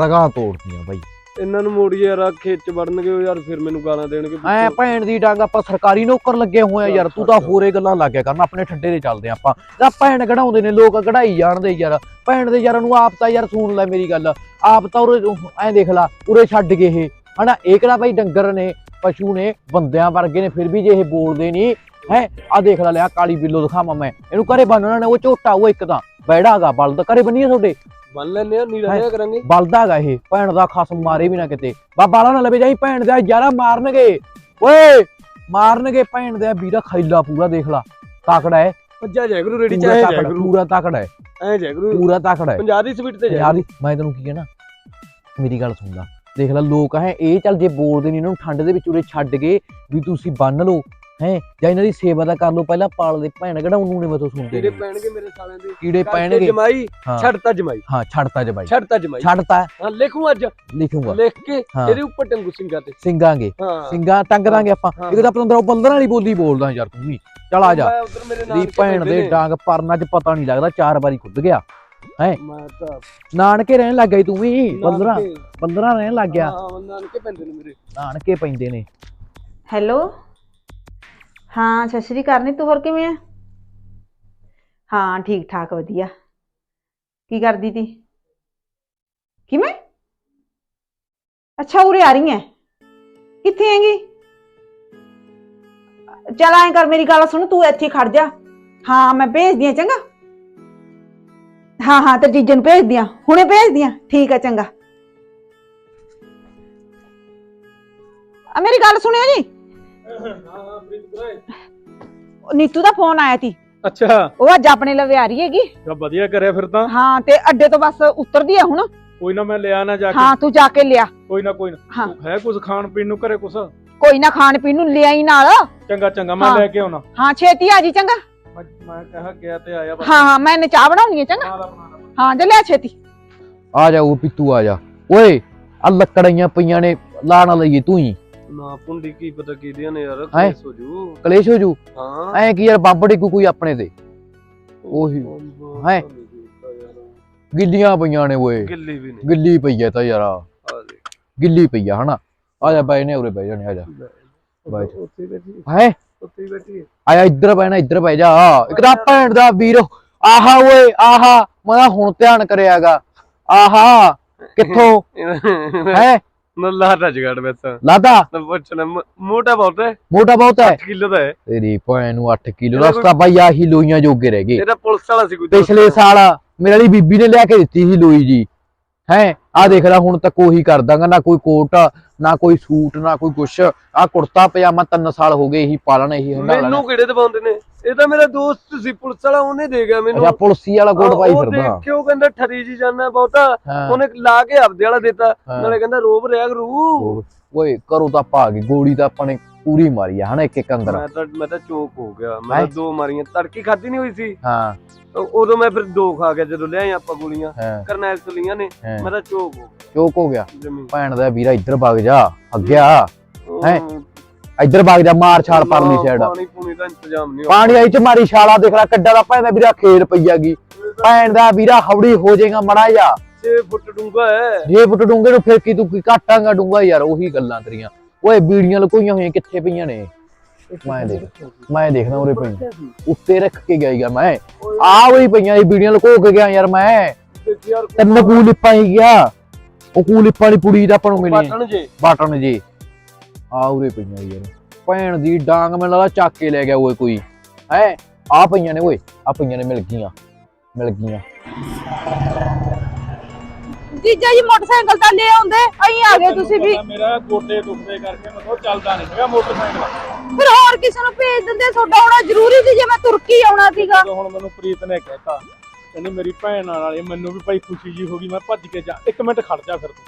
Speaker 1: ਰਗਾਂ ਤੋੜਦੀਆਂ ਬਾਈ।
Speaker 4: ਇਹਨਾਂ ਨੂੰ ਮੋੜੀ ਯਾਰ ਆ ਖੇਤ ਚ ਵੜਨਗੇ ਯਾਰ ਫਿਰ ਮੈਨੂੰ ਗਾਲਾਂ ਦੇਣਗੇ
Speaker 1: ਐ ਭੈਣ ਦੀ ਡੰਗ ਆਪਾਂ ਸਰਕਾਰੀ ਨੌਕਰ ਲੱਗੇ ਹੋਏ ਆ ਯਾਰ ਤੂੰ ਤਾਂ ਹੋਰੇ ਗੱਲਾਂ ਲੱਗ ਗਿਆ ਕਰਨ ਆਪਣੇ ਠੱਡੇ ਤੇ ਚੱਲਦੇ ਆਪਾਂ। ਤਾਂ ਭੈਣ ਕਢਾਉਂਦੇ ਨੇ ਲੋਕ ਕਢਾਈ ਜਾਣਦੇ ਯਾਰ। ਭੈਣ ਦੇ ਯਾਰਾਂ ਨੂੰ ਆਪ ਤਾਂ ਯਾਰ ਸੁਣ ਲੈ ਮੇਰੀ ਗੱਲ। ਆਪ ਤਾਂ ਉਰੇ ਐ ਦੇਖ ਲਾ ਉਰੇ ਛੱਡ ਗਏ ਇਹ। ਹਨਾ ਇਹ ਕਿਹੜਾ ਬਾਈ ਡੰਗਰ ਨੇ? ਪਸ਼ੂ ਨੇ ਬੰਦਿਆਂ ਵਰਗੇ ਨੇ ਫਿਰ ਵੀ ਜੇ ਇਹ ਬੋਲਦੇ ਨਹੀਂ ਹੈ? ਆ ਦੇਖ ਲੈ ਲਿਆ ਕਾਲੀ ਬਿੱਲੋ ਦਿਖਾਵਾਂ ਮੈਂ। ਇਹਨੂੰ ਘਰੇ ਬੰਨਣਾ ਨੇ ਉਹ ਝੋਟਾ ਉਹ ਇੱਕ ਤਾਂ। ਬੈੜਾਗਾ ਬਲਦ ਘਰੇ ਬੰਨੀਏ ਤੁਹਾਡੇ?
Speaker 4: ਬੰਨ ਲੈਨੇ ਆ
Speaker 1: ਹੈਂ?
Speaker 4: ਜਿਹਾ ਕਰਾਂਗੇ।
Speaker 1: ਬਲਦਾ ਗਾ ਇਹ ਭੈਣ ਦਾ ਖਸਮ ਮਾਰੇ ਵੀ ਨਾ ਕਿਤੇ। ਬਾਬਾ ਨਾ ਲਵੇ ਜਾਈ ਭੈਣ ਦਾ ਯਾਰਾ ਮਾਰਨਗੇ। ਓਏ ਮਾਰਨਗੇ ਭੈਣ ਦਾ ਵੀਰਾ ਖੈਲਾ ਪੂਰਾ ਦੇਖ ਲਾ। ਤਾਕੜਾ ਹੈ।
Speaker 4: ਭੱਜਾ ਜਾਇਆ ਕਰੂ ਰੇੜੀ ਚ ਜਾਇਆ ਕਰੂ
Speaker 1: ਪੂਰਾ ਤਾਕੜਾ ਹੈ।
Speaker 4: ਐ ਜਾਇਆ ਕਰੂ
Speaker 1: ਪੂਰਾ ਤਾਕੜਾ ਹੈ।
Speaker 4: ਪੰਜਾਬ ਦੀ ਸਪੀਡ ਤੇ ਜਾਇਆ
Speaker 1: ਯਾਰ ਮੈਂ ਤੈਨੂੰ ਕੀ ਕਹਿਣਾ? ਮੇਰੀ ਗੱਲ ਸੁਣਦਾ ਦੇਖ ਲੈ ਲੋਕ ਹੈ ਇਹ ਚੱਲ ਜੇ ਬੋਲਦੇ ਨੇ ਇਹਨਾਂ ਨੂੰ ਠੰਡ ਦੇ ਵਿੱਚ ਉਰੇ ਛੱਡ ਕੇ ਵੀ ਤੁਸੀਂ ਬੰਨ ਲਓ ਹੈ ਜਾਂ ਇਹਨਾਂ ਦੀ ਸੇਵਾ ਦਾ ਕਰ ਲਓ ਪਹਿਲਾਂ ਪਾਲ ਦੇ ਭੈਣ ਕਿਹੜਾ ਉਹਨੂੰ ਨਹੀਂ ਮਤੋਂ ਸੁਣਦੇ
Speaker 4: ਕੀੜੇ
Speaker 1: ਨੇ।
Speaker 4: ਪੈਣਗੇ ਮੇਰੇ ਸਾਲਿਆਂ ਦੇ।
Speaker 1: ਕੀੜੇ ਪੈਣਗੇ।
Speaker 4: ਜਮਾਈ ਛੱਡਤਾ ਜਮਾਈ।
Speaker 1: ਹਾਂ ਛੱਡਤਾ ਜਬਾਈ
Speaker 4: ਛੱਡਤਾ ਜਮਾਈ।
Speaker 1: ਛੱਡਤਾ।
Speaker 4: ਹਾਂ ਲਿਖੂ ਅੱਜ।
Speaker 1: ਲਿਖੂਗਾ।
Speaker 4: ਲਿਖ ਕੇ ਇਹਦੇ ਉੱਪਰ ਟੰਗੂ ਸਿੰਘਾਂ ਤੇ।
Speaker 1: ਸਿੰਗਾਂਗੇ
Speaker 4: ਹਾਂ।
Speaker 1: ਸਿੰਗਾ ਟੰਗ ਦਾਂਗੇ ਆਪਾਂ। ਇੱਕ ਤਾਂ ਪਤੰਦਰ ਬੰਦਰਾਂ ਵਾਲੀ ਬੋਲੀ ਬੋਲਦਾ ਯਾਰ ਤੂੰ ਵੀ। ਚੱਲ ਆ ਜਾ। ਦੀ ਭੈਣ ਦੇ
Speaker 4: ਨੇ।
Speaker 1: ਡਾਂਗ ਪਰਨਾ ਚ ਪਤਾ ਨਹੀਂ ਲੱਗਦਾ ਚਾਰ ਵਾਰੀ ਖੁੱਦ ਗਿਆ।
Speaker 4: ਮੈਂ ਤਾਂ
Speaker 1: ਨਾਨਕੇ ਰਹਿਣ ਲੱਗ ਗਈ ਤੂੰ ਵੀ ਬੰਦਰਾਂ
Speaker 4: ਨਾਨਕੇ-
Speaker 1: ਬੰਦਰਾਂ ਰਹਿਣ ਲੱਗ ਗਿਆ।
Speaker 4: ਹਾਂ ਨਾਨਕੇ ਪੈਂਦੇ ਨੇ ਮੇਰੇ।
Speaker 1: ਨਾਨਕੇ ਪੈਂਦੇ ਨੇ।
Speaker 3: ਹੈਲੋ? ਹਾਂ ਸਤਿ ਸ਼੍ਰੀ ਅਕਾਲ ਨੀ ਤੂੰ ਹੋਰ ਕਿਵੇਂ ਆ? ਹਾਂ ਠੀਕ ਠਾਕ ਵਧੀਆ। ਕੀ ਕਰਦੀ ਤੀ? ਕਿਵੇਂ? ਅੱਛਾ ਉਰੇ ਆ ਰਹੀ ਐ। ਕਿੱਥੇ ਹੈਗੀ? ਚਲ ਐਂ ਕਰ ਮੇਰੀ ਗੱਲ ਸੁਣ ਤੂੰ ਇੱਥੇ ਹੀ ਖੜ ਜਾ। ਹਾਂ ਮੈਂ ਭੇਜਦੀ ਆ ਚੰਗਾ। ਹਾਂ ਹਾਂ ਤੇ ਜੀਜੇ ਨੂੰ ਭੇਜਦੀ ਆ ਹੁਣੇ ਭੇਜਦੀ ਆ ਠੀਕ ਆ ਚੰਗਾ। ਆ ਮੇਰੀ ਗੱਲ ਸੁਣਿਓ ਜੀ। ਉਹ ਨੀਤੂ ਦਾ ਫੋਨ ਆਇਆ ਸੀ।
Speaker 2: ਅੱਛਾ।
Speaker 3: ਉਹ ਅੱਜ ਆਪਣੇ ਲਵੇ ਆ ਰਹੀ ਹੈਗੀ।
Speaker 2: ਤਾਂ ਵਧੀਆ ਕਰਿਆ ਫਿਰ ਤਾਂ।
Speaker 3: ਹਾਂ ਤੇ ਅੱਡੇ ਤੋਂ ਬਸ ਉਤਰਦੀ ਹੈ ਹੁਣ।
Speaker 2: ਕੋਈ ਨਾ ਮੈਂ ਲਿਆ ਨਾ ਜਾ ਕੇ।
Speaker 3: ਹਾਂ ਤੂੰ ਜਾ ਕੇ ਲਿਆ।
Speaker 2: ਕੋਈ ਨਾ ਕੋਈ ਨਾ।
Speaker 3: ਹਾਂ।
Speaker 2: ਹੈ ਕੁਝ ਖਾਣ ਪੀਣ ਨੂੰ ਘਰੇ ਕੁਛ?
Speaker 3: ਕੋਈ ਨਾ ਖਾਣ ਪੀਣ ਨੂੰ ਲਿਆਈ ਨਾਲ।
Speaker 2: ਚੰਗਾ ਚੰਗਾ ਮੈਂ
Speaker 3: ਹਾਂ।
Speaker 2: ਲੈ ਕੇ ਆਉਣਾ।
Speaker 3: ਹਾਂ ਛੇਤੀ ਆ ਜੀ ਚੰਗਾ।
Speaker 2: ਮੈਂ ਮੈਂ ਕਹਾ ਗਿਆ ਤੇ ਆਇਆ ਬਸ
Speaker 3: ਹਾਂ ਹਾਂ ਮੈਂ ਇਹਨੇ ਚਾਹ ਬਣਾਉਣੀ ਹੈ ਚੰਗਾ। ਹਾਂ ਜਾ ਲਿਆ ਛੇਤੀ।
Speaker 1: ਆ ਜਾ ਉਹ ਪਿੱਤੂ ਆ ਜਾ। ਓਏ ਆ ਲੱਕੜੀਆਂ ਪਈਆਂ ਨੇ ਲਾ ਨਾ ਲਈਏ ਤੂੰ ਹੀ।
Speaker 4: ਨਾ ਪੁੰਡੀ ਕੀ ਪਤਾ ਕੀ ਦੀਆਂ ਨੇ ਯਾਰ
Speaker 1: ਹੈਂ?
Speaker 4: ਕੇਸ ਹੋ ਜੂ।
Speaker 1: ਕਲੇਸ਼ ਹੋ ਜੂ?
Speaker 4: ਹਾਂ।
Speaker 1: ਐ ਕੀ ਯਾਰ ਬੰਬ ਡਿੱਗੂ ਕੋਈ ਆਪਣੇ ਤੇ? ਉਹੀ। ਹੈਂ? ਗਿੱਲੀਆਂ ਪਈਆਂ ਨੇ ਓਏ।
Speaker 4: ਗਿੱਲੀ ਵੀ ਨਹੀਂ।
Speaker 1: ਗਿੱਲੀ ਪਈ ਐ ਤਾਂ ਯਾਰ
Speaker 4: ਆ। ਦੇ
Speaker 1: ਗਿੱਲੀ ਪਈ ਆ ਹਨਾ? ਆ ਜਾ ਬਾਈ ਨੇ ਉਰੇ ਬਹਿ ਜਾਣੇ ਆ ਜਾ। ਬਾਈ।
Speaker 4: ਉੱਥੇ ਬੈਠੀ।
Speaker 1: ਹੈ?
Speaker 4: ਉੱਥੇ ਬੈਠੀ ਹੈ।
Speaker 1: ਆ ਜਾ ਇੱਧਰ ਬਹਿਣਾ ਇੱਧਰ ਬਹਿ ਜਾ। ਇੱਕ ਤਾਂ ਭੈਣ ਦਾ ਵੀਰ ਆਹਾ ਓਏ ਆਹਾ। ਮੈਂ ਤਾਂ ਹੁਣ ਧਿਆਨ ਕਰਿਆਗਾ। ਆਹਾ ਕਿੱਥੋਂ? ਹੈ?
Speaker 4: ਨੱਲਾ ਰਜਗੜ ਵਿੱਚ
Speaker 1: ਲਾਦਾ?
Speaker 4: ਪੁੱਛਣਾ ਮੋਟਾ ਬਹੁਤ ਹੈ।
Speaker 1: ਮੋਟਾ ਬਹੁਤ ਹੈ।
Speaker 4: 8 ਕਿਲੋ ਦਾ ਹੈ।
Speaker 1: ਤੇਰੀ ਭੈਣ ਨੂੰ 8 ਕਿਲੋ
Speaker 4: ਇਹਦਾ
Speaker 1: ਰਸਤਾ ਬਾਈ ਆਹੀ ਲੋਈਆਂ ਜੋਗੇ ਰਹਿ ਗਏ।
Speaker 4: ਇਹਦਾ ਪੁਲਿਸ ਵਾਲਾ ਸੀ ਕੋਈ।
Speaker 1: ਪਿਛਲੇ ਸਾਲ ਮੇਰੇ ਵਾਲੀ ਬੀਬੀ ਨੇ ਲਿਆ ਕੇ ਦਿੱਤੀ ਸੀ ਲੋਈ ਜੀ। ਹੈ? ਆ ਦੇਖ ਲੈ ਹੁਣ ਤੱਕ ਉਹੀ ਕਰ ਦਾਂਗਾ ਨਾ ਕੋਈ ਕੋਟ ਨਾ ਕੋਈ ਸੂਟ ਨਾ ਕੋਈ ਕੁਛ। ਆ ਕੁੜਤਾ ਪਜਾਮਾ ਤਿੰਨ ਸਾਲ ਹੋ ਗਏ ਇਹੀ ਪਾਲਣਾ ਇਹੀ ਲੈਣਾ
Speaker 4: ਮੈਨੂੰ ਕਿਹੜੇ ਦਬਾਉਂਦੇ ਨੇ? ਇਹ ਤਾਂ ਮੇਰਾ ਦੋਸਤ ਸੀ ਪੁਲਿਸ ਵਾਲਾ ਉਹਨੇ ਦੇ ਗਿਆ ਮੈਨੂੰ।
Speaker 1: ਅੱਛਾ ਪੁਲਸੀ ਵਾਲਾ ਕੋਟ ਪਾਈ ਫਿਰਦਾ।
Speaker 4: ਉਹ ਕਹਿੰਦਾ ਠਰੀ ਜੀ ਜਾਨਾ ਬਹੁਤਾ। ਉਹਨੇ ਲਾ ਕੇ ਆਪਦੇ ਵਾਲਾ ਦਿੱਤਾ। ਨਾਲੇ ਕਹਿੰਦਾ ਰੋਬ ਰਿਆ
Speaker 1: ਹੋਰ। ਓਏ ਕਰੋ ਤਾਂ ਪਾ ਗਈ ਗੋਲੀ ਤਾਂ ਆਪਾਂ ਨੇ ਪੂਰੀ ਮਾਰੀ ਆ ਹਨਾ ਇੱਕ ਇੱਕ ਅੰਦਰ।
Speaker 4: ਮੈਂ ਤਾਂ ਮੈਂ ਤਾਂ ਚੋਕ ਹੋ ਗਿਆ। ਮੈਂ? ਤਾਂ ਦੋ ਮਾਰੀਆਂ ਤੜਕੀ ਖਾਦੀ ਨਹੀਂ ਹੋਈ ਸੀ।
Speaker 1: ਹਾਂ।
Speaker 4: ਉਦੋਂ ਮੈਂ ਫਿਰ ਦੋ ਖਾ ਗਿਆ ਜਦੋਂ ਲਿਆਏ ਆਪਾਂ ਗੋਲੀਆਂ
Speaker 1: ਹਾਂ।
Speaker 4: ਕਰਨੈਲ ਚਲੀਆਂ ਨੇ
Speaker 1: ਹਾਂ।
Speaker 4: ਮੈਂ ਤਾਂ ਚੋਕ ਹੋ ਗਿਆ।
Speaker 1: ਚੋਕ ਹੋ ਗਿਆ। ਭੈਣ ਦਾ ਵੀਰਾ ਇੱਧਰ ਵਗ ਜਾ ਅੱਗਿਆ
Speaker 4: ਉਹ
Speaker 1: ਹੈਂ? ਇੱਧਰ ਵਗ ਜਾ ਮਾਰ ਛਾਲ ਪਰਲੀ ਸਾਈਡ
Speaker 4: ਪਾਣੀ ਪੂਣੀ ਦਾ ਇੰਤਜ਼ਾਮ ਨਹੀਂ
Speaker 1: ਪਾਣੀ ਆਈ ਚ ਮਾਰੀ ਛਾਲਾ ਦੇਖ ਲੈ ਕੱਡਾ ਦਾ ਭੈਣ ਦਾ ਵੀਰਾ ਖੇਲ ਪਈਆਗੀ ਭੈਣ ਦਾ ਵੀਰਾ ਹੌੜੀ ਹੋ ਜਾਏਗਾ ਮੜਾ ਜਾ
Speaker 4: 6 ਫੁੱਟ ਡੂੰਘਾ ਹੈ।
Speaker 1: ਜੇ ਫੁੱਟ ਡੂੰਗੇ ਨੂੰ ਫਿਰ ਕੀ ਤੂੰ ਕੀ ਘਾਟਾਂਗਾ ਡੂੰਗਾ ਯਾਰ ਉਹੀ ਗੱਲਾਂ ਤੇਰੀਆਂ। ਓਏ ਬੀੜੀਆਂ ਲਕੋਈਆਂ ਹੋਈਆਂ ਕਿੱਥੇ ਪਈਆਂ ਨੇ? ਮੈਂ ਦੇਖ ਮੈਂ ਦੇਖਦਾ ਉਰੇ ਪਈਆਂ ਉੱਤੇ ਰੱਖ ਕੇ ਗਿਆ ਯਾਰ ਮੈਂ। ਆ ਉਹੀ ਪਈਆਂ ਇਹ ਬੀੜੀਆਂ ਲਕੋ ਕੇ ਗਿਆ ਯਾਰ ਮੈਂ। ਤਿੰਨ ਕੂ ਲਿਪਾਂ ਹੀ ਗਿਆ। ਉਹ ਕੂ ਲਿਪਾਂ ਵਾਲੀ ਪੁੜੀ ਦਾ ਆਪਾਂ ਨੂੰ ਮਿਲੀ
Speaker 4: ਪਾਟਣ ਜੇ।
Speaker 1: ਬਾਟਨ ਜੀ। ਆ ਉਰੇ ਪਈਆਂ ਯਾਰ। ਭੈਣ ਦੀ ਡਾਂਗ ਮੈਨੂੰ ਲੱਗਦਾ ਚੱਕ ਕੇ ਲੈ ਗਿਆ ਓਏ ਕੋਈ। ਹੈ? ਆ ਪਈਆਂ ਨੇ ਓਏ। ਆ ਪਈਆਂ ਨੇ ਮਿਲ ਗਈਆਂ। ਮਿਲ ਗਈਆਂ।
Speaker 3: ਜੀਜਾ ਜੀ ਮੋਟਰਸਾਈਕਲ ਤਾਂ ਲੈ ਆਉਂਦੇ। ਅਹੀਂ ਆ ਗਏ ਤੁਸੀਂ ਵੀ।
Speaker 2: ਮੇਰਾ ਗੋਡੇ ਦੁਖਦੇ ਕਰਕੇ ਮੈਂ ਕਿਹਾ ਚੱਲਦਾ ਨਹੀਂ ਹੈਗਾ ਮੋਟਰਸਾਈਕਲ।
Speaker 3: ਫਿਰ ਹੋਰ ਕਿਸੇ ਨੂੰ ਭੇਜ ਦਿੰਦੇ ਤੁਹਾਡਾ ਆਉਣਾ ਜ਼ਰੂਰੀ ਸੀ ਜੇ ਮੈਂ ਤੁਰਕੀ ਆਉਣਾ ਸੀਗਾ।
Speaker 2: ਜਦੋਂ ਹੁਣ ਮੈਨੂੰ ਪ੍ਰੀਤ ਨੇ ਕਹਿਤਾ ਕਹਿੰਦੀ ਮੇਰੀ ਭੈਣ ਨਾਲ ਵਾਲੀ ਮੈਨੂੰ ਵੀ ਭਾਈ ਖੁਸ਼ੀ ਜੀ ਹੋ ਗਈ ਮੈਂ ਭੱਜ ਕੇ ਜਾ ਇੱਕ ਮਿੰਟ ਖੜ ਜਾ ਫਿਰ ਤੂੰ।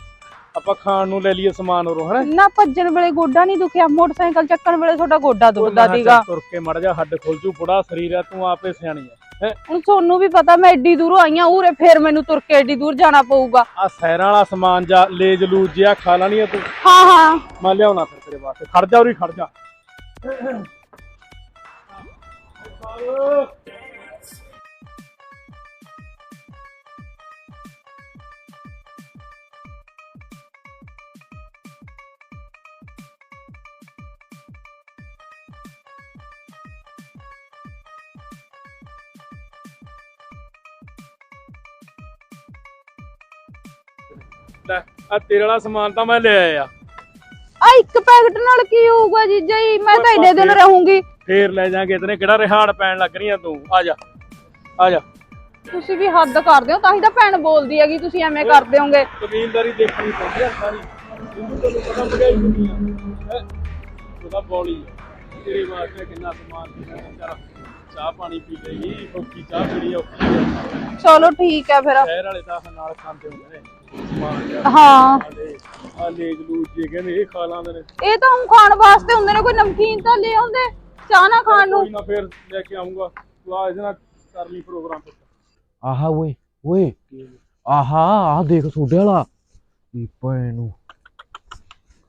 Speaker 2: ਆਪਾਂ ਖਾਣ ਨੂੰ ਲੈ ਲਈਏ ਸਮਾਨ ਉਰੋਂ ਹਨਾ?
Speaker 5: ਨਾ ਭੱਜਣ ਵੇਲੇ ਗੋਡਾ ਨਹੀਂ ਦੁਖਿਆ ਮੋਟਰਸਾਈਕਲ ਚੱਕਣ ਵੇਲੇ ਤੁਹਾਡਾ ਗੋਡਾ ਦੁਖਦਾ ਸੀਗਾ।
Speaker 2: ਤੁਰ ਕੇ ਮੜ ਜਾ ਹੱਡ ਖੁੱਲ ਜੂ ਬੁੜਾ ਸਰੀਰ ਆ ਤੂੰ ਆਪੇ ਸਿਆਣੀ ਆ
Speaker 5: ਹੁਣ ਤੁਹਾਨੂੰ ਵੀ ਪਤਾ ਮੈਂ ਐਡੀ ਦੂਰੋਂ ਆਈ ਆ ਉਰੇ ਫੇਰ ਮੈਨੂੰ ਤੁਰ ਕੇ ਐਡੀ ਦੂਰ ਜਾਣਾ ਪਊਗਾ।
Speaker 2: ਆ ਸੈਰਾਂ ਵਾਲਾ ਸਮਾਨ ਜਾ ਲੇਜ ਲੂਜ ਜਿਆ ਖਾ ਲੈਣੀ ਆ ਤੂੰ।
Speaker 5: ਹਾਂ ਹਾਂ।
Speaker 2: ਮੈਂ ਲਿਆਉਣਾ ਫਿਰ ਤੇਰੇ ਵਾਸਤੇ। ਖੜ ਜਾ ਉਰੀ ਖੜ ਜਾ। ਲੈ ਆ ਤੇਰੇ ਵਾਲਾ ਸਮਾਨ ਤਾਂ ਮੈਂ ਲੈ ਆਇਆ।
Speaker 5: ਇੱਕ ਪੈਕਟ ਨਾਲ ਕੀ ਹੋਊਗਾ ਜੀਜਾ ਜੀ ਮੈਂ ਤਾਂ ਐਡੇ ਦਿਨ ਰਹੂੰਗੀ।
Speaker 2: ਫੇਰ ਲੈ ਜਾਾਂਗੇ ਤੇਨੇ ਕਿਹੜਾ ਰਿਹਾੜ ਪੈਣ ਲੱਗ ਰਹੀਆਂ ਤੂੰ? ਆ ਜਾ ਆ ਜਾ।
Speaker 5: ਤੁਸੀਂ ਵੀ ਹੱਦ ਕਰਦੇ ਹੋ ਤਾਂ ਹੀ ਤਾਂ ਭੈਣ ਬੋਲਦੀ ਹੈਗੀ ਤੁਸੀਂ ਐਵੇਂ ਕਰਦੇ ਹੋਗੇ।
Speaker 2: ਜ਼ਮੀਨਦਾਰੀ ਦੇਖਣੀ ਪੈਂਦੀ ਆ ਸਾਰੀ। ਤੁਹਾਨੂੰ ਪਤਾ ਮਹਿੰਗਾਈ ਕਿੰਨੀ ਆ। ਹੈਂ? ਉਹਦਾ ਬੋਲੀ ਤੇਰੇ ਵਾਸਤੇ ਕਿੰਨਾ ਸਮਾਨ ਵਿਚਾਰਾ ਚਾਹ ਪਾਣੀ ਪੀ ਲੇਗੀ ਔਖੀ ਚਾਹ ਪੀਣੀ ਔਖੀ
Speaker 5: ਚਲੋ ਠੀਕ ਹੈ ਫਿਰ।
Speaker 2: ਸ਼ਹਿਰ ਵਾਲੇ ਤਾਂ ਨਾਲ ਖਾਂਦੇ ਹੁੰਦੇ ਨੇ।
Speaker 5: ਹਾਂ।
Speaker 2: ਆਲੇ ਆ ਲੇਜ ਲੂਜ ਜੇ ਕਹਿੰਦੇ ਇਹ ਖਾ ਲਾਂਦੇ ਨੇ।
Speaker 5: ਇਹ ਤਾਂ ਹੁਣ ਖਾਣ ਵਾਸਤੇ ਹੁੰਦੇ ਨੇ ਕੋਈ ਨਮਕੀਨ ਤਾਂ ਲੈ ਆਉਂਦੇ ਚਾਹ ਨਾ ਖਾਣ ਨੂੰ।
Speaker 2: ਕੋਈ ਨਾ ਫੇਰ ਲੈ ਕੇ ਆਉਂਗਾ ਤੂੰ ਆ ਇਹਦੇ ਨਾਲ ਕਰ ਲਈ ਪ੍ਰੋਗਰਾਮ
Speaker 1: ਆਹਾ ਓਏ ਓਏ। ਆਹਾ ਆ ਦੇਖ ਸੋਡੇ ਵਾਲਾ। ਇਹ ਭੈਣ ਨੂੰ।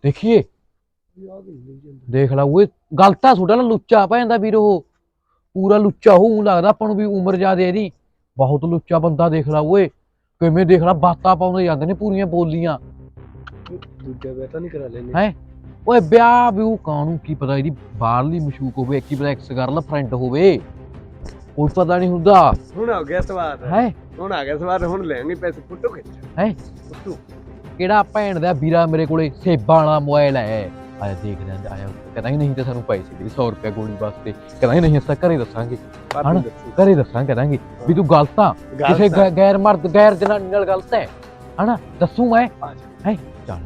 Speaker 1: ਦੇਖੀਏ। ਦੇਖ ਲਾ ਓਏ ਗਲਤ ਆ ਸੋਡਾ ਵਾਲਾ ਲੁੱਚਾ ਭੈਣ ਵੀਰ ਉਹ। ਪੂਰਾ ਲੁੱਚਾ ਹੋਊ ਲੱਗਦਾ ਆਪਾਂ ਨੂੰ ਵੀ ਉਮਰ ਜ਼ਿਆਦੇ ਇਹਦੀ। ਬਹੁਤ ਲੁੱਚਾ ਬੰਦਾ ਦੇਖ ਲਾ ਓਏ। ਕਿਵੇਂ ਦੇਖ ਲਾ ਬਾਤਾਂ ਪਾਉਂਦੇ ਜਾਂਦੇ ਨੇ ਪੂਰੀਆਂ ਬੋਲੀਆਂ।
Speaker 4: ਦੂਜਾ ਵਿਆਹ ਤਾਂ ਨਹੀਂ ਕਰਾ ਲੈਨੇ
Speaker 1: ਹੈ? ਓਏ ਵਿਆਹ ਵੀ ਉਹ ਕਾਹਨੂੰ ਕੀ ਪਤਾ ਇਹਦੀ ਬਾਹਰਲੀ ਮਸ਼ੂਕ ਹੋਵੇ ਕੀ ਪਤਾ ਐਕਸ ਗਰਲ ਫਰੈਂਡ ਹੋਵੇ। ਕੋਈ ਪਤਾ ਨਹੀਂ ਹੁੰਦਾ।
Speaker 4: ਹੁਣ ਆ ਗਿਆ ਸਵਾਦ।
Speaker 1: ਹੈ?
Speaker 4: ਹੁਣ ਆ ਗਿਆ ਸਵਾਦ ਹੁਣ ਲੈਣਗੇ ਪੈਸੇ ਫੋਟੋ ਖਿੱਚ।
Speaker 1: ਹੈ?
Speaker 4: ਫੋਟੋ।
Speaker 1: ਕਿਹੜਾ ਭੈਣ ਦਾ ਵੀਰਾ ਮੇਰੇ ਕੋਲੇ ਸੇਬਾਂ ਵਾਲਾ ਮੋਬਾਈਲ ਹੈ? ਆਇਆ ਦੇਖਦੇ ਆਂ ਆਇਆ। ਕਹਿੰਦਾ ਹੀ ਨਹੀਂ ਤੇ ਸਾਨੂੰ ਪੈਸੇ ਦੇ 100 ਰੁਪਏ ਗੋਲੀ ਵਾਸਤੇ। ਕਹਿੰਦਾ ਹੀ ਨਹੀਂ ਅਸੀਂ ਘਰੇ ਦੱਸਾਂਗੇ। ਹਣ ਘਰੇ ਦੱਸਾਂ ਕਰਾਂਗੇ ਵੀ ਤੂੰ ਗਲਤ ਆ। ਕਿਸੇ ਗੈਰ ਮਰਦ ਗੈਰ ਜਨਾਨੀ ਨਾਲ ਗਲਤ ਹੈ। ਹਨਾ? ਦੱਸੂ ਮੈਂ। ਹੈ? ਚੱਲ।